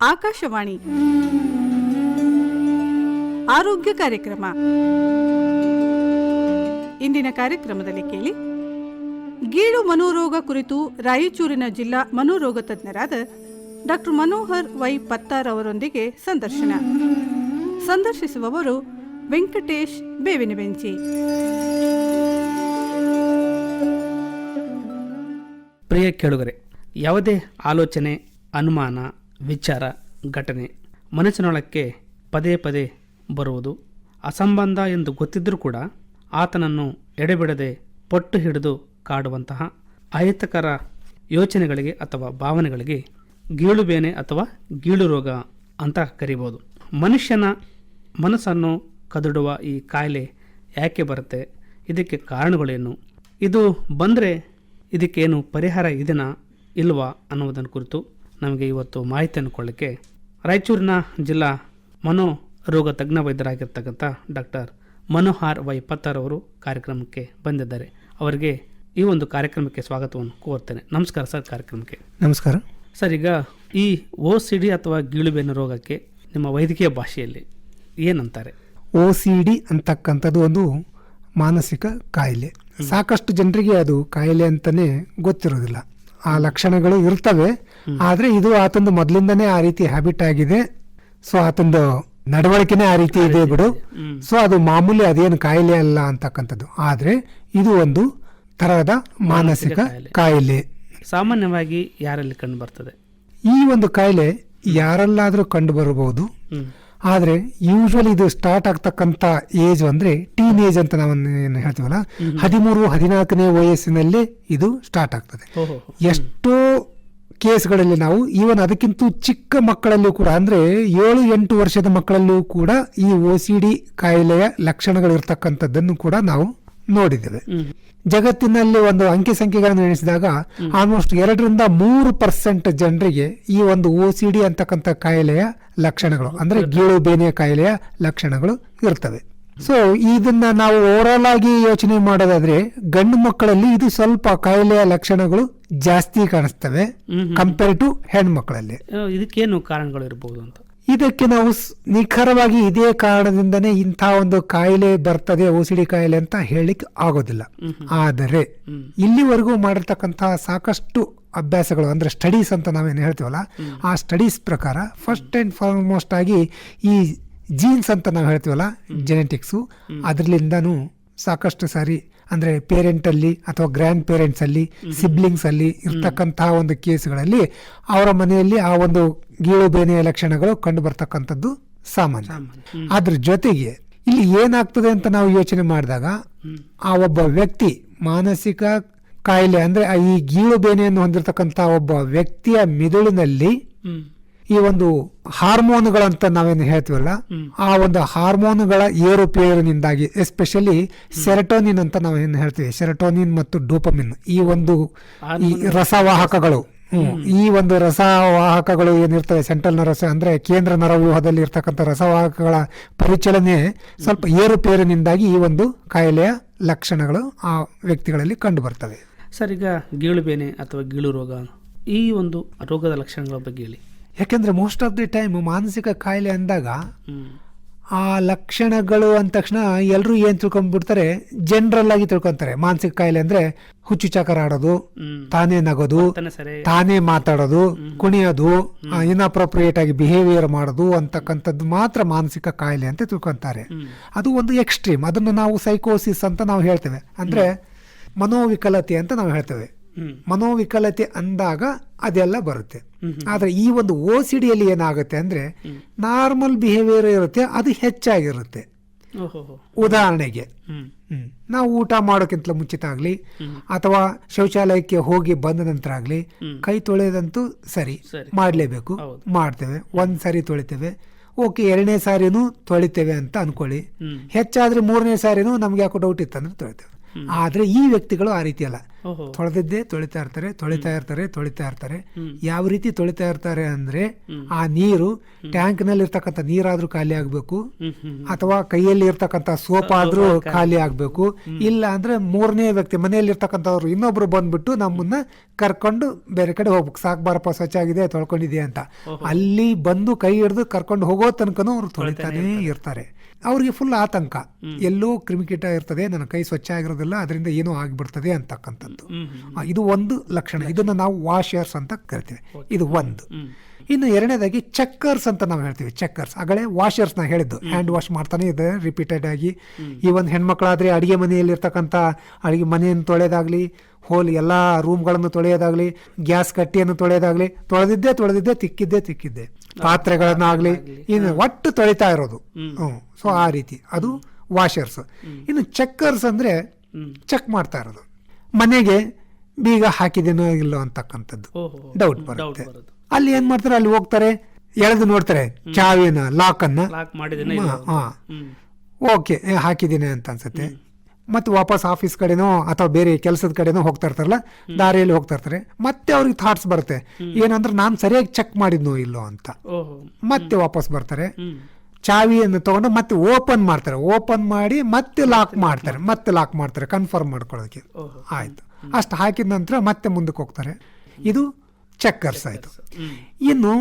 ಆಕಾಶವಾಣಿ. ಆರೋಗ್ಯ ಕಾರ್ಯಕ್ರಮ. ಇಂದಿನ ಕಾರ್ಯಕ್ರಮದಲ್ಲಿ ಕೇಳಿ. ಗೀಳು ಮನೋರೋಗ ಕುರಿತು ರಾಯಚೂರಿನ ಜಿಲ್ಲಾ ಮನೋರೋಗ ತಜ್ಞರಾದ ಡಾಕ್ಟರ್ ಮನೋಹರ್ ವೈ ಪತ್ತಾರ್ ಅವರೊಂದಿಗೆ ಸಂದರ್ಶನ. ಸಂದರ್ಶಿಸುವವರು ವೆಂಕಟೇಶ್ ಬೇವಿನ ಬೆಂಚಿ ಪ್ರಿಯ ಕೇಳುಗರೆ, ಯಾವುದೇ ಆಲೋಚನೆ, ಅನುಮಾನ ವಿಚಾರ, ಘಟನೆ. ಮನಸ್ಸಿನೊಳಕ್ಕೆ ಪದೇ ಪದೇ ಬರುವುದು. ಅಸಂಬಂಧ ಎಂದು ಗೊತ್ತಿದ್ದರೂ ಕೂಡ ಆತನನ್ನು ಎಡೆಬಿಡದೆ ಪಟ್ಟು ಹಿಡಿದು ಕಾಡುವಂತಹ ಅಹಿತಕರ ಯೋಚನೆಗಳಿಗೆ ಅಥವಾ ಭಾವನೆಗಳಿಗೆ ಗೀಳುಬೇನೆ ಅಥವಾ ಗೀಳು ರೋಗ ಅಂತ ಕರಿಬೋದು. ಮನುಷ್ಯನ ಮನಸ್ಸನ್ನು ಕದಡುವ ಈ ಕಾಯಿಲೆ ಯಾಕೆ ಬರುತ್ತೆ? ಇದಕ್ಕೆ ಕಾರಣಗಳೇನು? ಇದು ಬಂದರೆ ಇದಕ್ಕೇನು ಪರಿಹಾರ ಇದೆನಾ ಇಲ್ವಾ ಅನ್ನುವುದನ್ನು ಕುರಿತು ನಮಗೆ ಇವತ್ತು ಮಾಹಿತಿಯನ್ನು ಕೊಡಲಿಕ್ಕೆ ರಾಯಚೂರಿನ ಜಿಲ್ಲಾ ಮನೋ ರೋಗ ತಜ್ಞ ವೈದ್ಯರಾಗಿರ್ತಕ್ಕಂಥ ಡಾಕ್ಟರ್ ಮನೋಹರ್ ವೈ ಪತ್ತಾರ್ ಅವರು ಕಾರ್ಯಕ್ರಮಕ್ಕೆ ಬಂದಿದ್ದಾರೆ. ಅವರಿಗೆ ಈ ಒಂದು ಕಾರ್ಯಕ್ರಮಕ್ಕೆ ಸ್ವಾಗತವನ್ನು ಕೋರ್ತೇನೆ. ನಮಸ್ಕಾರ ಸರ್ ಕಾರ್ಯಕ್ರಮಕ್ಕೆ. ನಮಸ್ಕಾರ. ಸರ್ ಈಗ ಈ ಓ ಸಿ ಡಿ ಅಥವಾ ಗೀಳುಬೇನ ರೋಗಕ್ಕೆ ನಿಮ್ಮ ವೈದ್ಯಕೀಯ ಭಾಷೆಯಲ್ಲಿ ಏನಂತಾರೆ? ಓ ಸಿ ಡಿ ಅಂತಕ್ಕಂಥದ್ದು ಒಂದು ಮಾನಸಿಕ ಕಾಯಿಲೆ. ಸಾಕಷ್ಟು ಜನರಿಗೆ ಅದು ಕಾಯಿಲೆ ಅಂತಲೇ ಗೊತ್ತಿರೋದಿಲ್ಲ. ಆ ಲಕ್ಷಣಗಳು ಇರ್ತವೆ. ಆದ್ರೆ ಇದು ಆತಂದು ಮೊದಲಿಂದನೇ ಆ ರೀತಿ ಹ್ಯಾಬಿಟ್ ಆಗಿದೆ. ಸೊ ಆತಂದು ನಡವಳಿಕೆನೇ ಆ ರೀತಿ ಇದೆ ಬಿಡು. ಸೊ ಅದು ಮಾಮೂಲಿ ಅದೇನು ಕಾಯಿಲೆ ಅಲ್ಲ ಅಂತಕ್ಕಂಥದ್ದು. ಆದ್ರೆ ಇದು ಒಂದು ತರಹದ ಮಾನಸಿಕ ಕಾಯಿಲೆ. ಸಾಮಾನ್ಯವಾಗಿ ಯಾರಲ್ಲಿ ಕಂಡು ಬರ್ತದೆ? ಈ ಒಂದು ಕಾಯಿಲೆ ಯಾರಲ್ಲಾದರೂ ಕಂಡು ಬರಬಹುದು. ಆದರೆ ಯೂಶುವಲಿ ಇದು ಸ್ಟಾರ್ಟ್ ಆಗ್ತಕ್ಕಂಥ ಏಜ್ ಅಂದ್ರೆ ಟೀನ್ ಏಜ್ ಅಂತ ನಾವು ಏನು ಹೇಳ್ತೀವಲ್ಲ? ಹದಿಮೂರು ಹದಿನಾಲ್ಕನೇ ವಯಸ್ಸಿನಲ್ಲೇ ಇದು ಸ್ಟಾರ್ಟ್ ಆಗ್ತದೆ. ಎಷ್ಟೋ ಕೇಸ್ಗಳಲ್ಲಿ ನಾವು ಈವನ್ ಅದಕ್ಕಿಂತ ಚಿಕ್ಕ ಮಕ್ಕಳಲ್ಲೂ ಕೂಡ ಅಂದ್ರೆ ಏಳು ಎಂಟು ವರ್ಷದ ಮಕ್ಕಳಲ್ಲೂ ಕೂಡ ಈ ಒ ಸಿ ಡಿ ಕಾಯಿಲೆಯ ಲಕ್ಷಣಗಳಿರ್ತಕ್ಕಂಥದ್ದನ್ನು ಕೂಡ ನಾವು ನೋಡಿದ್ದೇವೆ. ಜಗತ್ತಿನಲ್ಲಿ ಒಂದು ಅಂಕಿ ಸಂಖ್ಯೆಗಳನ್ನು ಎಣಿಸಿದಾಗ ಆಲ್ಮೋಸ್ಟ್ ಎರಡರಿಂದ ಮೂರು ಪರ್ಸೆಂಟ್ ಜನರಿಗೆ ಈ ಒಂದು ಒ ಸಿ ಡಿ ಅಂತಕ್ಕಂಥ ಕಾಯಿಲೆಯ ಲಕ್ಷಣಗಳು ಅಂದ್ರೆ ಗೀಳು ಬೇನೆಯ ಕಾಯಿಲೆಯ ಲಕ್ಷಣಗಳು ಇರ್ತವೆ. ಸೊ ಇದನ್ನ ನಾವು ಓವರಾಲ್ ಆಗಿ ಯೋಚನೆ ಮಾಡೋದಾದ್ರೆ ಗಂಡು ಮಕ್ಕಳಲ್ಲಿ ಇದು ಸ್ವಲ್ಪ ಕಾಯಿಲೆಯ ಲಕ್ಷಣಗಳು ಜಾಸ್ತಿ ಕಾಣಿಸ್ತವೆ ಕಂಪೇರ್ ಟು ಹೆಣ್ಮಕ್ಳಲ್ಲಿ ಆ, ಇದಕ್ಕೇನು ಕಾರಣಗಳು ಇರಬಹುದು ಅಂತ? ಇದಕ್ಕೆ ನಾವು ನಿಖರವಾಗಿ ಇದೇ ಕಾರಣದಿಂದನೇ ಇಂಥ ಒಂದು ಕಾಯಿಲೆ ಬರ್ತದೆ ಓಸಿಡಿ ಕಾಯಿಲೆ ಅಂತ ಹೇಳಿಕ್ ಆಗೋದಿಲ್ಲ. ಆದರೆ ಇಲ್ಲಿವರೆಗೂ ಮಾಡಿರ್ತಕ್ಕಂತಹ ಸಾಕಷ್ಟು ಅಭ್ಯಾಸಗಳು ಅಂದ್ರೆ ಸ್ಟಡೀಸ್ ಅಂತ ನಾವೇನು ಹೇಳ್ತೀವಲ್ಲ ಆ ಸ್ಟಡೀಸ್ ಪ್ರಕಾರ ಫಸ್ಟ್ ಅಂಡ್ ಫಾರ್ಮೋಸ್ಟ್ ಆಗಿ ಈ ಜೀನ್ಸ್ ಅಂತ ನಾವು ಹೇಳ್ತೀವಲ್ಲ ಜೆನೆಟಿಕ್ಸು ಅದರಲ್ಲಿಂದನೂ ಸಾಕಷ್ಟು ಸಾರಿ ಅಂದರೆ ಪೇರೆಂಟಲ್ಲಿ ಅಥವಾ ಗ್ರ್ಯಾಂಡ್ ಪೇರೆಂಟ್ಸಲ್ಲಿ ಸಿಬ್ಲಿಂಗ್ಸಲ್ಲಿ ಸಿಬ್ಲಿಂಗ್ಸ್ ಅಲ್ಲಿ ಇರ್ತಕ್ಕಂತಹ ಒಂದು ಕೇಸ್ಗಳಲ್ಲಿ ಅವರ ಮನೆಯಲ್ಲಿ ಆ ಒಂದು ಗೀಳು ಬೇನೆಯ ಲಕ್ಷಣಗಳು ಕಂಡು ಬರ್ತಕ್ಕಂಥದ್ದು ಸಾಮಾನ್ಯ. ಅದ್ರ ಜೊತೆಗೆ ಇಲ್ಲಿ ಏನಾಗ್ತದೆ ಅಂತ ನಾವು ಯೋಚನೆ ಮಾಡಿದಾಗ ಆ ಒಬ್ಬ ವ್ಯಕ್ತಿ ಮಾನಸಿಕ ಕಾಯಿಲೆ ಅಂದ್ರೆ ಈ ಗೀಳು ಬೇನೆಯನ್ನು ಹೊಂದಿರತಕ್ಕಂಥ ಒಬ್ಬ ವ್ಯಕ್ತಿಯ ಮಿದುಳಿನಲ್ಲಿ ಈ ಒಂದು ಹಾರ್ಮೋನುಗಳಂತ ನಾವೇನು ಹೇಳ್ತೀವಲ್ಲ ಆ ಒಂದು ಹಾರ್ಮೋನುಗಳ ಏರುಪೇರಿನಿಂದಾಗಿ ಎಸ್ಪೆಷಲಿ ಸೆರಟೋನಿನ್ ಅಂತ ನಾವೇನು ಹೇಳ್ತೀವಿ ಸೆರಟೋನಿನ್ ಮತ್ತು ಡೋಪಮಿನ್ ಈ ಒಂದು ಈ ರಸವಾಹಕಗಳು. ಈ ಒಂದು ರಸವಾಹಕಗಳು ಏನಿರ್ತವೆ ಸೆಂಟ್ರಲ್ ನರಸ ಅಂದ್ರೆ ಕೇಂದ್ರ ನರವ್ಯೂಹದಲ್ಲಿ ಇರ್ತಕ್ಕಂಥ ರಸವಾಹಕಗಳ ಪರಿಚಲನೆ ಸ್ವಲ್ಪ ಏರುಪೇರಿನಿಂದಾಗಿ ಈ ಒಂದು ಕಾಯಿಲೆಯ ಲಕ್ಷಣಗಳು ಆ ವ್ಯಕ್ತಿಗಳಲ್ಲಿ ಕಂಡು ಬರ್ತವೆ ಸರ್ ಈಗ ಗೀಳು ಬೇನೆ ಅಥವಾ ಗೀಳು ರೋಗ ಈ ಒಂದು ರೋಗದ ಲಕ್ಷಣಗಳ ಬಗ್ಗೆ ಹೇಳಿ. ಯಾಕೆಂದ್ರೆ ಮೋಸ್ಟ್ ಆಫ್ ದಿ ಟೈಮ್ ಮಾನಸಿಕ ಕಾಯಿಲೆ ಅಂದಾಗ ಆ ಲಕ್ಷಣಗಳು ಅಂದ ತಕ್ಷಣ ಎಲ್ಲರೂ ಏನು ತಿಳ್ಕೊಂಡ್ಬಿಡ್ತಾರೆ? ಜನರಲ್ ಆಗಿ ತಿಳ್ಕೊಂತಾರೆ. ಮಾನಸಿಕ ಕಾಯಿಲೆ ಅಂದ್ರೆ ಹುಚ್ಚು ಚಕರ ಆಡೋದು ತಾನೇ ನಗೋದು ತಾನೇ ಮಾತಾಡೋದು ಕುಣಿಯೋದು ಇನ್ಅಪ್ರೋಪ್ರಿಯೇಟ್ ಆಗಿ ಬಿಹೇವಿಯರ್ ಮಾಡೋದು ಅಂತಕ್ಕಂಥದ್ದು ಮಾತ್ರ ಮಾನಸಿಕ ಕಾಯಿಲೆ ಅಂತ ತಿಳ್ಕೊತಾರೆ. ಅದು ಒಂದು ಎಕ್ಸ್ಟ್ರೀಮ್ ಅದನ್ನು ನಾವು ಸೈಕೋಸಿಸ್ ಅಂತ ನಾವು ಹೇಳ್ತೇವೆ. ಅಂದ್ರೆ ಮನೋವಿಕಲತೆ ಅಂತ ನಾವು ಹೇಳ್ತೇವೆ. ಮನೋವಿಕಲತೆ ಅಂದಾಗ ಅದೆಲ್ಲ ಬರುತ್ತೆ. ಆದರೆ ಈ ಒಂದು ಓ ಸಿ ಡಿಯಲ್ಲಿ ಏನಾಗುತ್ತೆ ಅಂದ್ರೆ ನಾರ್ಮಲ್ ಬಿಹೇವಿಯರ್ ಇರುತ್ತೆ ಅದು ಹೆಚ್ಚಾಗಿರುತ್ತೆ. ಉದಾಹರಣೆಗೆ. ನಾವು ಊಟ ಮಾಡೋಕ್ಕಿಂತ ಮುಂಚಿತ ಆಗ್ಲಿ ಅಥವಾ ಶೌಚಾಲಯಕ್ಕೆ ಹೋಗಿ ಬಂದ ನಂತರ ಆಗಲಿ ಕೈ ತೊಳೆದಂತೂ ಸರಿ ಮಾಡಲೇಬೇಕು. ಮಾಡ್ತೇವೆ. ಒಂದು ಸಾರಿ ತೊಳಿತೇವೆ. ಓಕೆ ಎರಡನೇ ಸಾರಿನೂ ತೊಳಿತೇವೆ ಅಂತ ಅನ್ಕೊಳ್ಳಿ. ಹೆಚ್ಚಾದ್ರೆ ಮೂರನೇ ಸಾರಿನೂ ನಮ್ಗೆ ಯಾಕೋ ಡೌಟ್ ಇತ್ತಂದ್ರೆ ತೊಳಿತೇವೆ. ಆದರೆ ಈ ವ್ಯಕ್ತಿಗಳು ಆ ರೀತಿ ಅಲ್ಲ ತೊಳೆದಿದ್ದೇ ತೊಳಿತಾ ಇರ್ತಾರೆ ತೊಳಿತಾ ಇರ್ತಾರೆ ತೊಳಿತಾ ಇರ್ತಾರೆ. ಯಾವ ರೀತಿ ತೊಳಿತಾ ಇರ್ತಾರೆ ಅಂದ್ರೆ ಆ ನೀರು ಟ್ಯಾಂಕ್ನಲ್ಲಿ ಇರ್ತಕ್ಕಂಥ ನೀರಾದ್ರೂ ಖಾಲಿ ಆಗ್ಬೇಕು. ಅಥವಾ ಕೈಯಲ್ಲಿ ಇರ್ತಕ್ಕಂಥ ಸೋಪ್ ಆದ್ರೂ ಖಾಲಿ ಆಗ್ಬೇಕು. ಇಲ್ಲ ಅಂದ್ರೆ ಮೂರನೇ ವ್ಯಕ್ತಿ ಮನೆಯಲ್ಲಿ ಇರ್ತಕ್ಕಂಥವ್ರು ಇನ್ನೊಬ್ರು ಬಂದ್ಬಿಟ್ಟು ನಮ್ಮನ್ನ ಕರ್ಕೊಂಡು ಬೇರೆ ಕಡೆ ಹೋಗ್ಬೇಕು. ಸಾಕ್ ಬಾರಪ್ಪ ಸ್ವಚ್ಛ ಆಗಿದೆ ತೊಳ್ಕೊಂಡಿದೆ ಅಂತ. ಅಲ್ಲಿ ಬಂದು ಕೈ ಹಿಡಿದು ಕರ್ಕೊಂಡು ಹೋಗೋ ತನಕನೂ ಅವ್ರು ತೊಳಿತಾನೇ ಇರ್ತಾರೆ. ಅವ್ರಿಗೆ ಫುಲ್ ಆತಂಕ. ಎಲ್ಲೋ ಕ್ರಿಮಿಕೀಟ ಇರ್ತದೆ ನನ್ನ ಕೈ ಸ್ವಚ್ಛ ಆಗಿರೋದಿಲ್ಲ ಅದರಿಂದ ಏನೋ ಆಗಿಬಿಡ್ತದೆ ಅಂತಕ್ಕಂಥದ್ದು. ಇದು ಒಂದು ಲಕ್ಷಣ. ಇದನ್ನು ನಾವು ವಾಷರ್ಸ್ ಅಂತ ಕರಿತೀವಿ. ಇದು ಒಂದು. ಇನ್ನು ಎರಡನೇದಾಗಿ ಚೆಕ್ಕರ್ಸ್ ಅಂತ ನಾವು ಹೇಳ್ತೀವಿ. ಚೆಕ್ಕರ್ಸ್. ಆಗಲೇ ವಾಷರ್ಸ್ ನಾ ಹೇಳಿದ್ದು ಹ್ಯಾಂಡ್ ವಾಶ್ ಮಾಡ್ತಾನೆ ಇದೆ ರಿಪೀಟೆಡ್ ಆಗಿ. ಈ ಒಂದು ಹೆಣ್ಮಕ್ಳಾದ್ರೆ ಅಡಿಗೆ ಮನೆಯಲ್ಲಿ ಇರ್ತಕ್ಕಂಥ ಅಡಿಗೆ ಮನೆಯನ್ನು ತೊಳೆಯೋದಾಗ್ಲಿ ಹೋಲ್ ಎಲ್ಲ ರೂಮ್ಗಳನ್ನು ತೊಳೆಯೋದಾಗಲಿ ಗ್ಯಾಸ್ ಕಟ್ಟಿಯನ್ನು ತೊಳೆಯೋದಾಗ್ಲಿ ತೊಳೆದಿದ್ದೇ ತೊಳೆದಿದ್ದೇ ತಿಕ್ಕಿದ್ದೇ ತಿಕ್ಕಿದ್ದೆ. ಪಾತ್ರೆಗಳನ್ನಾಗಲಿ ಇನ್ನು ಒಟ್ಟು ತೊಳಿತಾ ಇರೋದು. ಹ್ಞೂ ಸೊ ಆ ರೀತಿ. ಅದು ವಾಷರ್ಸ್. ಇನ್ನು ಚೆಕ್ಕರ್ಸ್ ಅಂದರೆ ಚೆಕ್ ಮಾಡ್ತಾ ಇರೋದು. ಮನೆಗೆ ಬೀಗ ಹಾಕಿದೇನೋ ಇಲ್ಲೋ ಅಂತಕ್ಕಂಥದ್ದು. ಡೌಟ್ ಬರುತ್ತೆ. ಅಲ್ಲಿ ಏನ್ ಮಾಡ್ತಾರೆ? ಅಲ್ಲಿ ಹೋಗ್ತಾರೆ ಎಳೆದು ನೋಡ್ತಾರೆ ಚಾವಿನ ಲಾಕ್ ಅನ್ನ. ಓಕೆ ಹಾಕಿದ್ದೀನಿ ಅಂತ ಅನ್ಸುತ್ತೆ. ಮತ್ತೆ ವಾಪಸ್ ಆಫೀಸ್ ಕಡೆನೋ ಅಥವಾ ಬೇರೆ ಕೆಲಸದ ಕಡೆನೋ ಹೋಗ್ತಾ ಇರ್ತಾರಲ್ಲ ದಾರಿಯಲ್ಲಿ ಹೋಗ್ತಾ ಇರ್ತಾರೆ. ಮತ್ತೆ ಅವ್ರಿಗೆ ಥಾಟ್ಸ್ ಬರುತ್ತೆ. ಏನಂದ್ರೆ ನಾನು ಸರಿಯಾಗಿ ಚೆಕ್ ಮಾಡಿದ್ನೋ ಇಲ್ಲೋ ಅಂತ. ಮತ್ತೆ ವಾಪಸ್ ಬರ್ತಾರೆ. ಚಾವಿಯನ್ನು ತಗೊಂಡು ಮತ್ತೆ ಓಪನ್ ಮಾಡ್ತಾರೆ. ಓಪನ್ ಮಾಡಿ ಮತ್ತೆ ಲಾಕ್ ಮಾಡ್ತಾರೆ. ಮತ್ತೆ ಲಾಕ್ ಮಾಡ್ತಾರೆ. ಕನ್ಫರ್ಮ್ ಮಾಡ್ಕೊಳ್ಳೋದಕ್ಕೆ. ಆಯ್ತು. ಅಷ್ಟು ಹಾಕಿದ ನಂತರ ಮತ್ತೆ ಮುಂದಕ್ಕೆ ಹೋಗ್ತಾರೆ. ಇದು ಚೆಕ್ಕರ್ಸ್ ಆಯ್ತು. ಇನ್ನು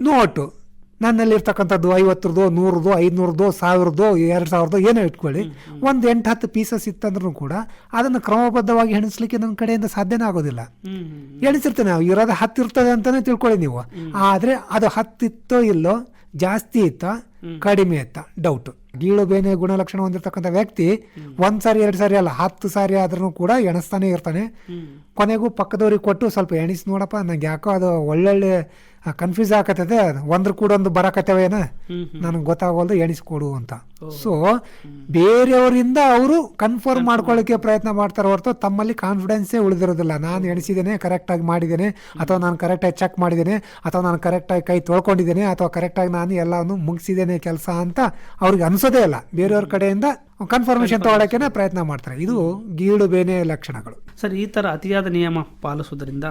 ನೋಟು. ನನ್ನಲ್ಲಿರ್ತಕ್ಕಂಥದ್ದು ಐವತ್ತರದೋ ನೂರದೋ ಐದುನೂರದೋ ಸಾವಿರದೋ ಎರಡು ಸಾವಿರದೋ ಏನೋ ಇಟ್ಕೊಳ್ಳಿ. ಒಂದು ಎಂಟು ಹತ್ತು ಪೀಸಸ್ ಇತ್ತಂದ್ರೂ ಕೂಡ ಅದನ್ನು ಕ್ರಮಬದ್ಧವಾಗಿ ಎಣಿಸ್ಲಿಕ್ಕೆ ನನ್ನ ಕಡೆಯಿಂದ ಸಾಧ್ಯನೇ ಆಗೋದಿಲ್ಲ. ಎಣಿಸಿರ್ತೇನೆ ನಾವು ಇರೋದು ಹತ್ತಿರ್ತದೆ ಇರ್ತದೆ ಅಂತಾನೆ ತಿಳ್ಕೊಳ್ಳಿ ನೀವು. ಆದರೆ ಅದು ಹತ್ತಿತ್ತೋ ಇಲ್ಲೋ ಜಾಸ್ತಿ ಇತ್ತ ಕಡಿಮೆ ಅಂತ ಡೌಟ್ ಗೀಳು ಬೇನೆ ಗುಣಲಕ್ಷಣ ಹೊಂದಿರತಕ್ಕಂಥ ವ್ಯಕ್ತಿ ಒಂದ್ ಸಾರಿ ಎರಡು ಸಾರಿ ಅಲ್ಲ ಹತ್ತು ಸಾರಿ ಆದ್ರೂ ಕೂಡ ಎಣಿಸ್ತಾನೆ ಇರ್ತಾನೆ. ಕೊನೆಗೂ ಪಕ್ಕದವ್ರಿಗೆ ಕೊಟ್ಟು ಸ್ವಲ್ಪ ಎಣಿಸ್ ನೋಡಪ್ಪ ನಂಗೆ ಯಾಕೋ ಅದು ಒಳ್ಳೊಳ್ಳೆ ಕನ್ಫ್ಯೂಸ್ ಆಗತ್ತದೆ ಒಂದ್ರ ಕೂಡ ಒಂದು ಬರಕತ್ತವೇನ? ನನ್ಗೆ ಗೊತ್ತಾಗೋಲ್ದು ಎಣಿಸ್ಕೊಡು ಅಂತ. ಸೊ ಬೇರೆಯವರಿಂದ ಅವರು ಕನ್ಫರ್ಮ್ ಮಾಡ್ಕೊಳ್ಳಿಕ್ಕೆ ಪ್ರಯತ್ನ ಮಾಡ್ತಾರೆ ಹೊರತು ತಮ್ಮಲ್ಲಿ ಕಾನ್ಫಿಡೆನ್ಸೇ ಉಳಿದಿರೋದಿಲ್ಲ. ನಾನು ಎಣಿಸಿದ್ದೇನೆ ಕರೆಕ್ಟಾಗಿ ಮಾಡಿದ್ದೇನೆ ಅಥವಾ ನಾನು ಕರೆಕ್ಟಾಗಿ ಚೆಕ್ ಮಾಡಿದ್ದೇನೆ ಅಥವಾ ನಾನು ಕರೆಕ್ಟಾಗಿ ಕೈ ತೊಳ್ಕೊಂಡಿದ್ದೇನೆ ಅಥವಾ ಕರೆಕ್ಟಾಗಿ ನಾನು ಎಲ್ಲವನ್ನು ಮುಗಿಸಿದ್ದೇನೆ ಕೆಲಸ ಅಂತ ಅವ್ರಿಗೆ ಅನ್ಸೋದೇ ಇಲ್ಲ. ಬೇರೆಯವ್ರ ಕಡೆಯಿಂದ ಕನ್ಫರ್ಮೇಶನ್ ತಗೊಳ್ಳೋಕೆ ಪ್ರಯತ್ನ ಮಾಡ್ತಾರೆ. ಇದು ಗೀಳು ಬೇನೆ ಲಕ್ಷಣಗಳು. ಸರ್ ಈ ಥರ ಅತಿಯಾದ ನಿಯಮ ಪಾಲಿಸುವುದರಿಂದ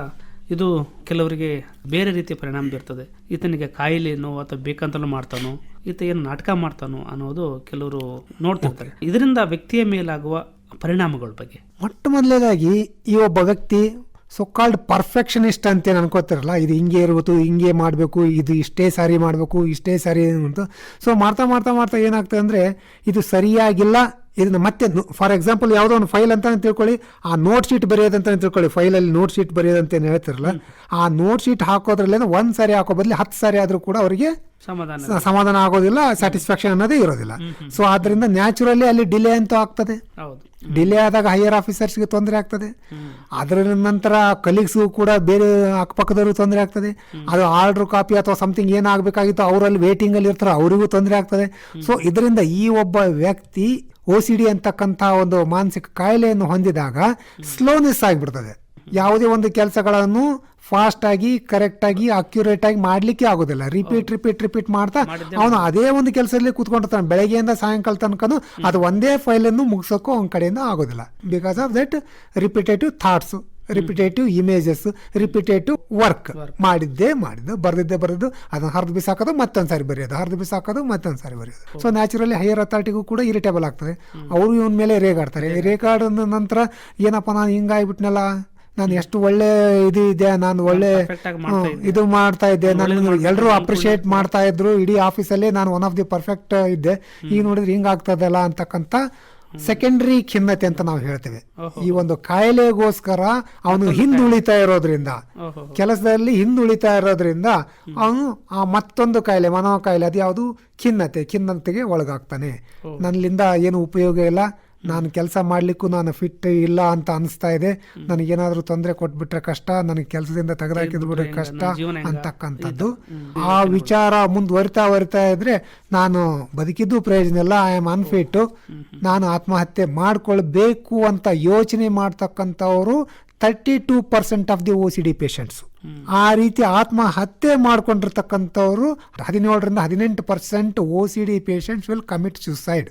ಇದು ಕೆಲವರಿಗೆ ಬೇರೆ ರೀತಿಯ ಪರಿಣಾಮ ಬೀರ್ತದೆ. ಈತನಿಗೆ ಕಾಯಿಲೆನೋ ಅಥವಾ ಬೇಕಂತಲೂ ಮಾಡ್ತಾನೋ ಈತ ಏನು ನಾಟಕ ಮಾಡ್ತಾನೋ ಅನ್ನೋದು ಕೆಲವರು ನೋಡ್ತಿರ್ತಾರೆ ಇದರಿಂದ ವ್ಯಕ್ತಿಯ ಮೇಲಾಗುವ ಪರಿಣಾಮಗಳ ಬಗ್ಗೆ. ಮೊಟ್ಟ ಮೊದಲೇದಾಗಿ ಈ ಒಬ್ಬ ವ್ಯಕ್ತಿ ಸೊಕಾಲ್ಡ್ ಪರ್ಫೆಕ್ಷನಿಸ್ಟ್ ಅಂತ ಏನು ಅನ್ಕೋತಿರಲ್ಲ, ಇದು ಹಿಂಗೆ ಇರ್ಬೋದು, ಹಿಂಗೆ ಮಾಡಬೇಕು, ಇದು ಇಷ್ಟೇ ಸಾರಿ ಮಾಡಬೇಕು, ಇಷ್ಟೇ ಸಾರಿ ಅಂತ. ಸೊ ಮಾಡ್ತಾ ಮಾಡ್ತಾ ಮಾಡ್ತಾ ಏನಾಗ್ತದೆ ಅಂದರೆ, ಇದು ಸರಿಯಾಗಿಲ್ಲ ಇದನ್ನ ಮತ್ತೆ ಫಾರ್ ಎಕ್ಸಾಂಪಲ್ ಯಾವುದೋ ಒಂದು ಫೈಲ್ ಅಂತ ತಿಳ್ಕೊಳ್ಳಿ ಆ ನೋಟ್ ಶೀಟ್ ಬರೆಯೋದಂತ ತಿಳ್ಕೊಳ್ಳಿ. ಫೈಲಲ್ಲಿ ನೋಟ್ ಶೀಟ್ ಬರೆಯೋದಂತ ಏನು ಹೇಳ್ತಿರಲ್ಲ ಆ ನೋಟ್ ಶೀಟ್ ಹಾಕೋದ್ರಲ್ಲೇನೋ ಒಂದು ಸಾರಿ ಹಾಕೋ ಬದಲು ಹತ್ತು ಸಾರಿ ಆದರೂ ಕೂಡ ಅವರಿಗೆ ಸಮಾಧಾನ ಸಮಾಧಾನ ಆಗೋದಿಲ್ಲ ಸ್ಯಾಟಿಸ್ಫ್ಯಾಕ್ಷನ್ ಅನ್ನೋದೇ ಇರೋದಿಲ್ಲ. ಸೊ ಆದ್ದರಿಂದ ನ್ಯಾಚುರಲಿ ಅಲ್ಲಿ ಡಿಲೇ ಅಂತೂ ಆಗ್ತದೆ. ಡಿಲೇ ಆದಾಗ ಹೈಯರ್ ಆಫೀಸರ್ಸ್ಗೆ ತೊಂದರೆ ಆಗ್ತದೆ. ಅದರ ನಂತರ ಕಲೀಗ್ಸ್ಗೂ ಕೂಡ ಬೇರೆ ಅಕ್ಕಪಕ್ಕದವ್ರಿಗೂ ತೊಂದರೆ ಆಗ್ತದೆ. ಅದು ಆರ್ಡರ್ ಕಾಪಿ ಅಥವಾ ಸಮಥಿಂಗ್ ಏನಾಗಬೇಕಾಗಿತ್ತು ಅವರಲ್ಲಿ ವೇಟಿಂಗ್ ಅಲ್ಲಿ ಇರ್ತಾರೆ ಅವರಿಗೂ ತೊಂದರೆ ಆಗ್ತದೆ. ಸೊ ಇದರಿಂದ ಈ ಒಬ್ಬ ವ್ಯಕ್ತಿ ಓ ಸಿ ಡಿ ಅಂತಕ್ಕಂಥ ಒಂದು ಮಾನಸಿಕ ಕಾಯಿಲೆಯನ್ನು ಹೊಂದಿದಾಗ ಸ್ಲೋನೆಸ್ ಆಗಿಬಿಡ್ತದೆ. ಯಾವುದೇ ಒಂದು ಕೆಲಸಗಳನ್ನು ಫಾಸ್ಟ್ ಆಗಿ ಕರೆಕ್ಟ್ ಆಗಿ ಅಕ್ಯುರೇಟ್ ಆಗಿ ಮಾಡ್ಲಿಕ್ಕೆ ಆಗೋದಿಲ್ಲ. ರಿಪೀಟ್ ರಿಪೀಟ್ ರಿಪೀಟ್ ಮಾಡ್ತಾ ಅವನು ಅದೇ ಒಂದು ಕೆಲಸದಲ್ಲಿ ಕೂತ್ಕೊಂಡಿರ್ತಾನೆ ಬೆಳಗ್ಗೆಯಿಂದ ಸಾಯಂಕಾಲ ತನಕನು ಅದು ಒಂದೇ ಫೈಲನ್ನು ಮುಗಿಸೋಕ್ಕೂ ಅವನ ಕಡೆಯಿಂದ ಆಗೋದಿಲ್ಲ. Because of that repetitive thoughts repetitive images repetitive work ಮಾಡಿದ್ದೇ ಮಾಡಿದ್ದು ಬರ್ದಿದ್ದೆ ಬರೆದು ಅದನ್ನ ಹರಿದು ಬಿಸಾಕೋದು ಮತ್ತೊಂದು ಸಾರಿ ಬರೆಯೋದು ಹರಿದು ಬಿಸಾಕೋದು ಮತ್ತೊಂದು ಸಾರಿ ಬರೆಯೋದು. ಸೊ ನ್ಯಾಚುರಲಿ ಹೈಯರ್ ಅಥಾರಿಟಿಗೂ ಕೂಡ ಇರಿಟೇಬಲ್ ಆಗ್ತದೆ. ಅವರು ಇವನ ಮೇಲೆ ರೇಗಾಡ್ತಾರೆ. ರೇಗಾಡ ನಂತರ ಏನಪ್ಪ ನಾನು ಹಿಂಗಾಗ್ಬಿಟ್ನಲ್ಲ ನಾನು ಎಷ್ಟು ಒಳ್ಳೆ ಇದು ಇದೆ ನಾನು ಒಳ್ಳೆ ಇದು ಮಾಡ್ತಾ ಇದ್ದೆ. ನಾನು ಎಲ್ಲರೂ ಅಪ್ರಿಶಿಯೇಟ್ ಮಾಡ್ತಾ ಇದ್ರು. ಇಡೀ ಆಫೀಸಲ್ಲಿ ನಾನು ಒನ್ ಆಫ್ ದಿ ಪರ್ಫೆಕ್ಟ್ ಇದ್ದೆ. ಈಗ ನೋಡಿದ್ರೆ ಹಿಂಗಾಗ್ತದಲ್ಲ ಅಂತಕ್ಕಂಥ ಸೆಕೆಂಡರಿ ಖಿನ್ನತೆ ಅಂತ ನಾವು ಹೇಳ್ತೇವೆ. ಈ ಒಂದು ಕಾಯಿಲೆಗೋಸ್ಕರ ಅವನು ಹಿಂದುಳಿತಾ ಇರೋದ್ರಿಂದ ಕೆಲಸದಲ್ಲಿ ಹಿಂದುಳಿತಾ ಇರೋದ್ರಿಂದ ಅವನು ಆ ಮತ್ತೊಂದು ಕಾಯಿಲೆ ಮನೋ ಕಾಯಿಲೆ ಅದು ಯಾವುದು? ಖಿನ್ನತೆ ಖಿನ್ನತೆಗೆ ಒಳಗಾಗ್ತಾನೆ. ನನ್ನಿಂದ ಏನು ಉಪಯೋಗ ಇಲ್ಲ? ನಾನು ಕೆಲಸ ಮಾಡಲಿಕ್ಕೂ ನಾನು ಫಿಟ್ ಇಲ್ಲ ಅಂತ ಅನಿಸ್ತಾ ಇದೆ. ನನಗೇನಾದರೂ ತೊಂದರೆ ಕೊಟ್ಬಿಟ್ರೆ ಕಷ್ಟ ನನಗೆ ಕೆಲಸದಿಂದ ತೆಗೆದಾಕಿದ್ಬಿಟ್ರೆ ಕಷ್ಟ ಅಂತಕ್ಕಂಥದ್ದು. ಆ ವಿಚಾರ ಮುಂದುವರಿತಾ ವರಿತಾ ಇದ್ರೆ ನಾನು ಬದುಕಿದ್ದು ಪ್ರಯೋಜನ ಇಲ್ಲ ಐ ಆಮ್ ಅನ್ಫಿಟ್ ನಾನು ಆತ್ಮಹತ್ಯೆ ಮಾಡ್ಕೊಳ್ಬೇಕು ಅಂತ ಯೋಚನೆ ಮಾಡ್ತಕ್ಕಂಥವ್ರು thirty two percent of the O C D patients ಆ ರೀತಿ ಆತ್ಮಹತ್ಯೆ ಮಾಡ್ಕೊಂಡಿರ್ತಕ್ಕಂಥವ್ರು ಹದಿನೇಳರಿಂದ ಹದಿನೆಂಟು percent O C D patients will commit suicide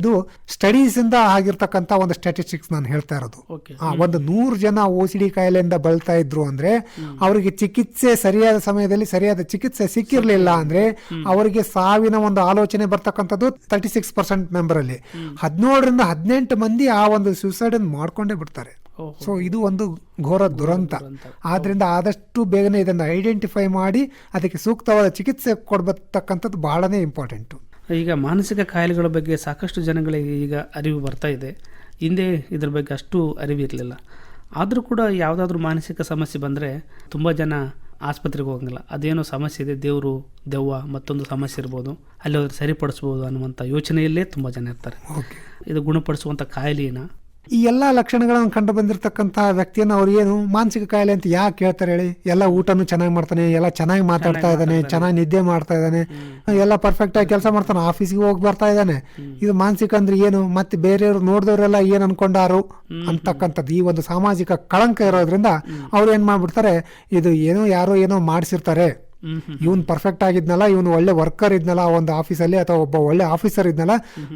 ಇದು ಸ್ಟಡೀಸ್ ಇಂದ ಆಗಿರ್ತಕ್ಕಂಥ ಒಂದು ಸ್ಟ್ಯಾಟಿಸ್ಟಿಕ್ಸ್ ನಾನು ಹೇಳ್ತಾ ಇರೋದು. ಒಂದು ನೂರು ಜನ ಓ ಸಿ ಡಿ ಕಾಯಿಲೆಯಿಂದ ಬಳಲ್ತಾ ಇದ್ರು ಅಂದ್ರೆ ಅವರಿಗೆ ಚಿಕಿತ್ಸೆ ಸರಿಯಾದ ಸಮಯದಲ್ಲಿ ಸರಿಯಾದ ಚಿಕಿತ್ಸೆ ಸಿಕ್ಕಿರ್ಲಿಲ್ಲ ಅಂದ್ರೆ ಅವರಿಗೆ ಸಾವಿನ ಒಂದು ಆಲೋಚನೆ ಬರ್ತಕ್ಕಂಥದ್ದು ತರ್ಟಿ ಸಿಕ್ಸ್ ಪರ್ಸೆಂಟ್ ಮೆಂಬರ್ ಅಲ್ಲಿ ಹದಿನೇಳರಿಂದ ಹದಿನೆಂಟು ಮಂದಿ ಆ ಒಂದು ಸುಸೈಡ್ ಅನ್ನು ಮಾಡ್ಕೊಂಡೇ ಬಿಡ್ತಾರೆ. ಸೊ ಇದು ಒಂದು ಘೋರ ದುರಂತ. ಆದ್ರಿಂದ ಆದಷ್ಟು ಬೇಗನೆ ಇದನ್ನು ಐಡೆಂಟಿಫೈ ಮಾಡಿ ಅದಕ್ಕೆ ಸೂಕ್ತವಾದ ಚಿಕಿತ್ಸೆ ಕೊಡ್ಬರ್ತಕ್ಕಂಥದ್ದು ಬಹಳನೇ ಇಂಪಾರ್ಟೆಂಟು ಈಗ ಮಾನಸಿಕ ಕಾಯಿಲೆಗಳ ಬಗ್ಗೆ ಸಾಕಷ್ಟು ಜನಗಳಿಗೆ ಈಗ ಅರಿವು ಬರ್ತಾ ಇದೆ. ಹಿಂದೆ ಇದ್ರ ಬಗ್ಗೆ ಅಷ್ಟು ಅರಿವಿರಲಿಲ್ಲ. ಆದರೂ ಕೂಡ ಯಾವುದಾದ್ರೂ ಮಾನಸಿಕ ಸಮಸ್ಯೆ ಬಂದರೆ ತುಂಬ ಜನ ಆಸ್ಪತ್ರೆಗೆ ಹೋಗಂಗಿಲ್ಲ. ಅದೇನೋ ಸಮಸ್ಯೆ ಇದೆ ದೇವರು ದೆವ್ವ ಮತ್ತೊಂದು ಸಮಸ್ಯೆ ಇರ್ಬೋದು. ಅಲ್ಲಿ ಹೋದ್ರೆ ಸರಿಪಡಿಸ್ಬೋದು ಅನ್ನುವಂಥ ಯೋಚನೆಯಲ್ಲೇ ತುಂಬ ಜನ ಇರ್ತಾರೆ. ಇದು ಗುಣಪಡಿಸುವಂಥ ಕಾಯಿಲೆನ? ಈ ಎಲ್ಲ ಲಕ್ಷಣಗಳನ್ನು ಕಂಡು ಬಂದಿರತಕ್ಕಂತಹ ವ್ಯಕ್ತಿಯನ್ನು ಅವ್ರು ಏನು ಮಾನಸಿಕ ಕಾಯಿಲೆ ಅಂತ ಯಾಕೆ ಹೇಳ್ತಾರೆ ಹೇಳಿ? ಎಲ್ಲ ಊಟನು ಚೆನ್ನಾಗಿ ಮಾಡ್ತಾನೆ ಎಲ್ಲ ಚೆನ್ನಾಗಿ ಮಾತಾಡ್ತಾ ಇದ್ದಾನೆ ಚೆನ್ನಾಗಿ ನಿದ್ದೆ ಮಾಡ್ತಾ ಇದ್ದಾನೆ ಎಲ್ಲ ಪರ್ಫೆಕ್ಟ್ ಆಗಿ ಕೆಲಸ ಮಾಡ್ತಾನೆ ಆಫೀಸ್ಗೆ ಹೋಗಿ ಬರ್ತಾ ಇದ್ದಾನೆ. ಇದು ಮಾನಸಿಕ ಅಂದ್ರೆ ಏನು? ಮತ್ತೆ ಬೇರೆಯವರು ನೋಡಿದವರೆಲ್ಲ ಏನು ಅನ್ಕೊಂಡಾರು? ಅಂತಕ್ಕಂಥದ್ದು ಈ ಒಂದು ಸಾಮಾಜಿಕ ಕಳಂಕ ಇರೋದ್ರಿಂದ ಅವ್ರು ಏನ್ ಮಾಡ್ಬಿಡ್ತಾರೆ? ಇದು ಏನೋ ಯಾರೋ ಏನೋ ಮಾಡಿಸಿರ್ತಾರೆ. ಇವನ್ ಪರ್ಫೆಕ್ಟ್ ಆಗಿದ್ನಲ್ಲ ಇವನು ಒಳ್ಳೆ ವರ್ಕರ್ ಇದ್ನಲ್ಲ ಆ ಒಂದು ಆಫೀಸಲ್ಲಿ ಅಥವಾ ಒಬ್ಬ ಒಳ್ಳೆ ಆಫೀಸರ್ ಇದ್ನಲ್ಲ.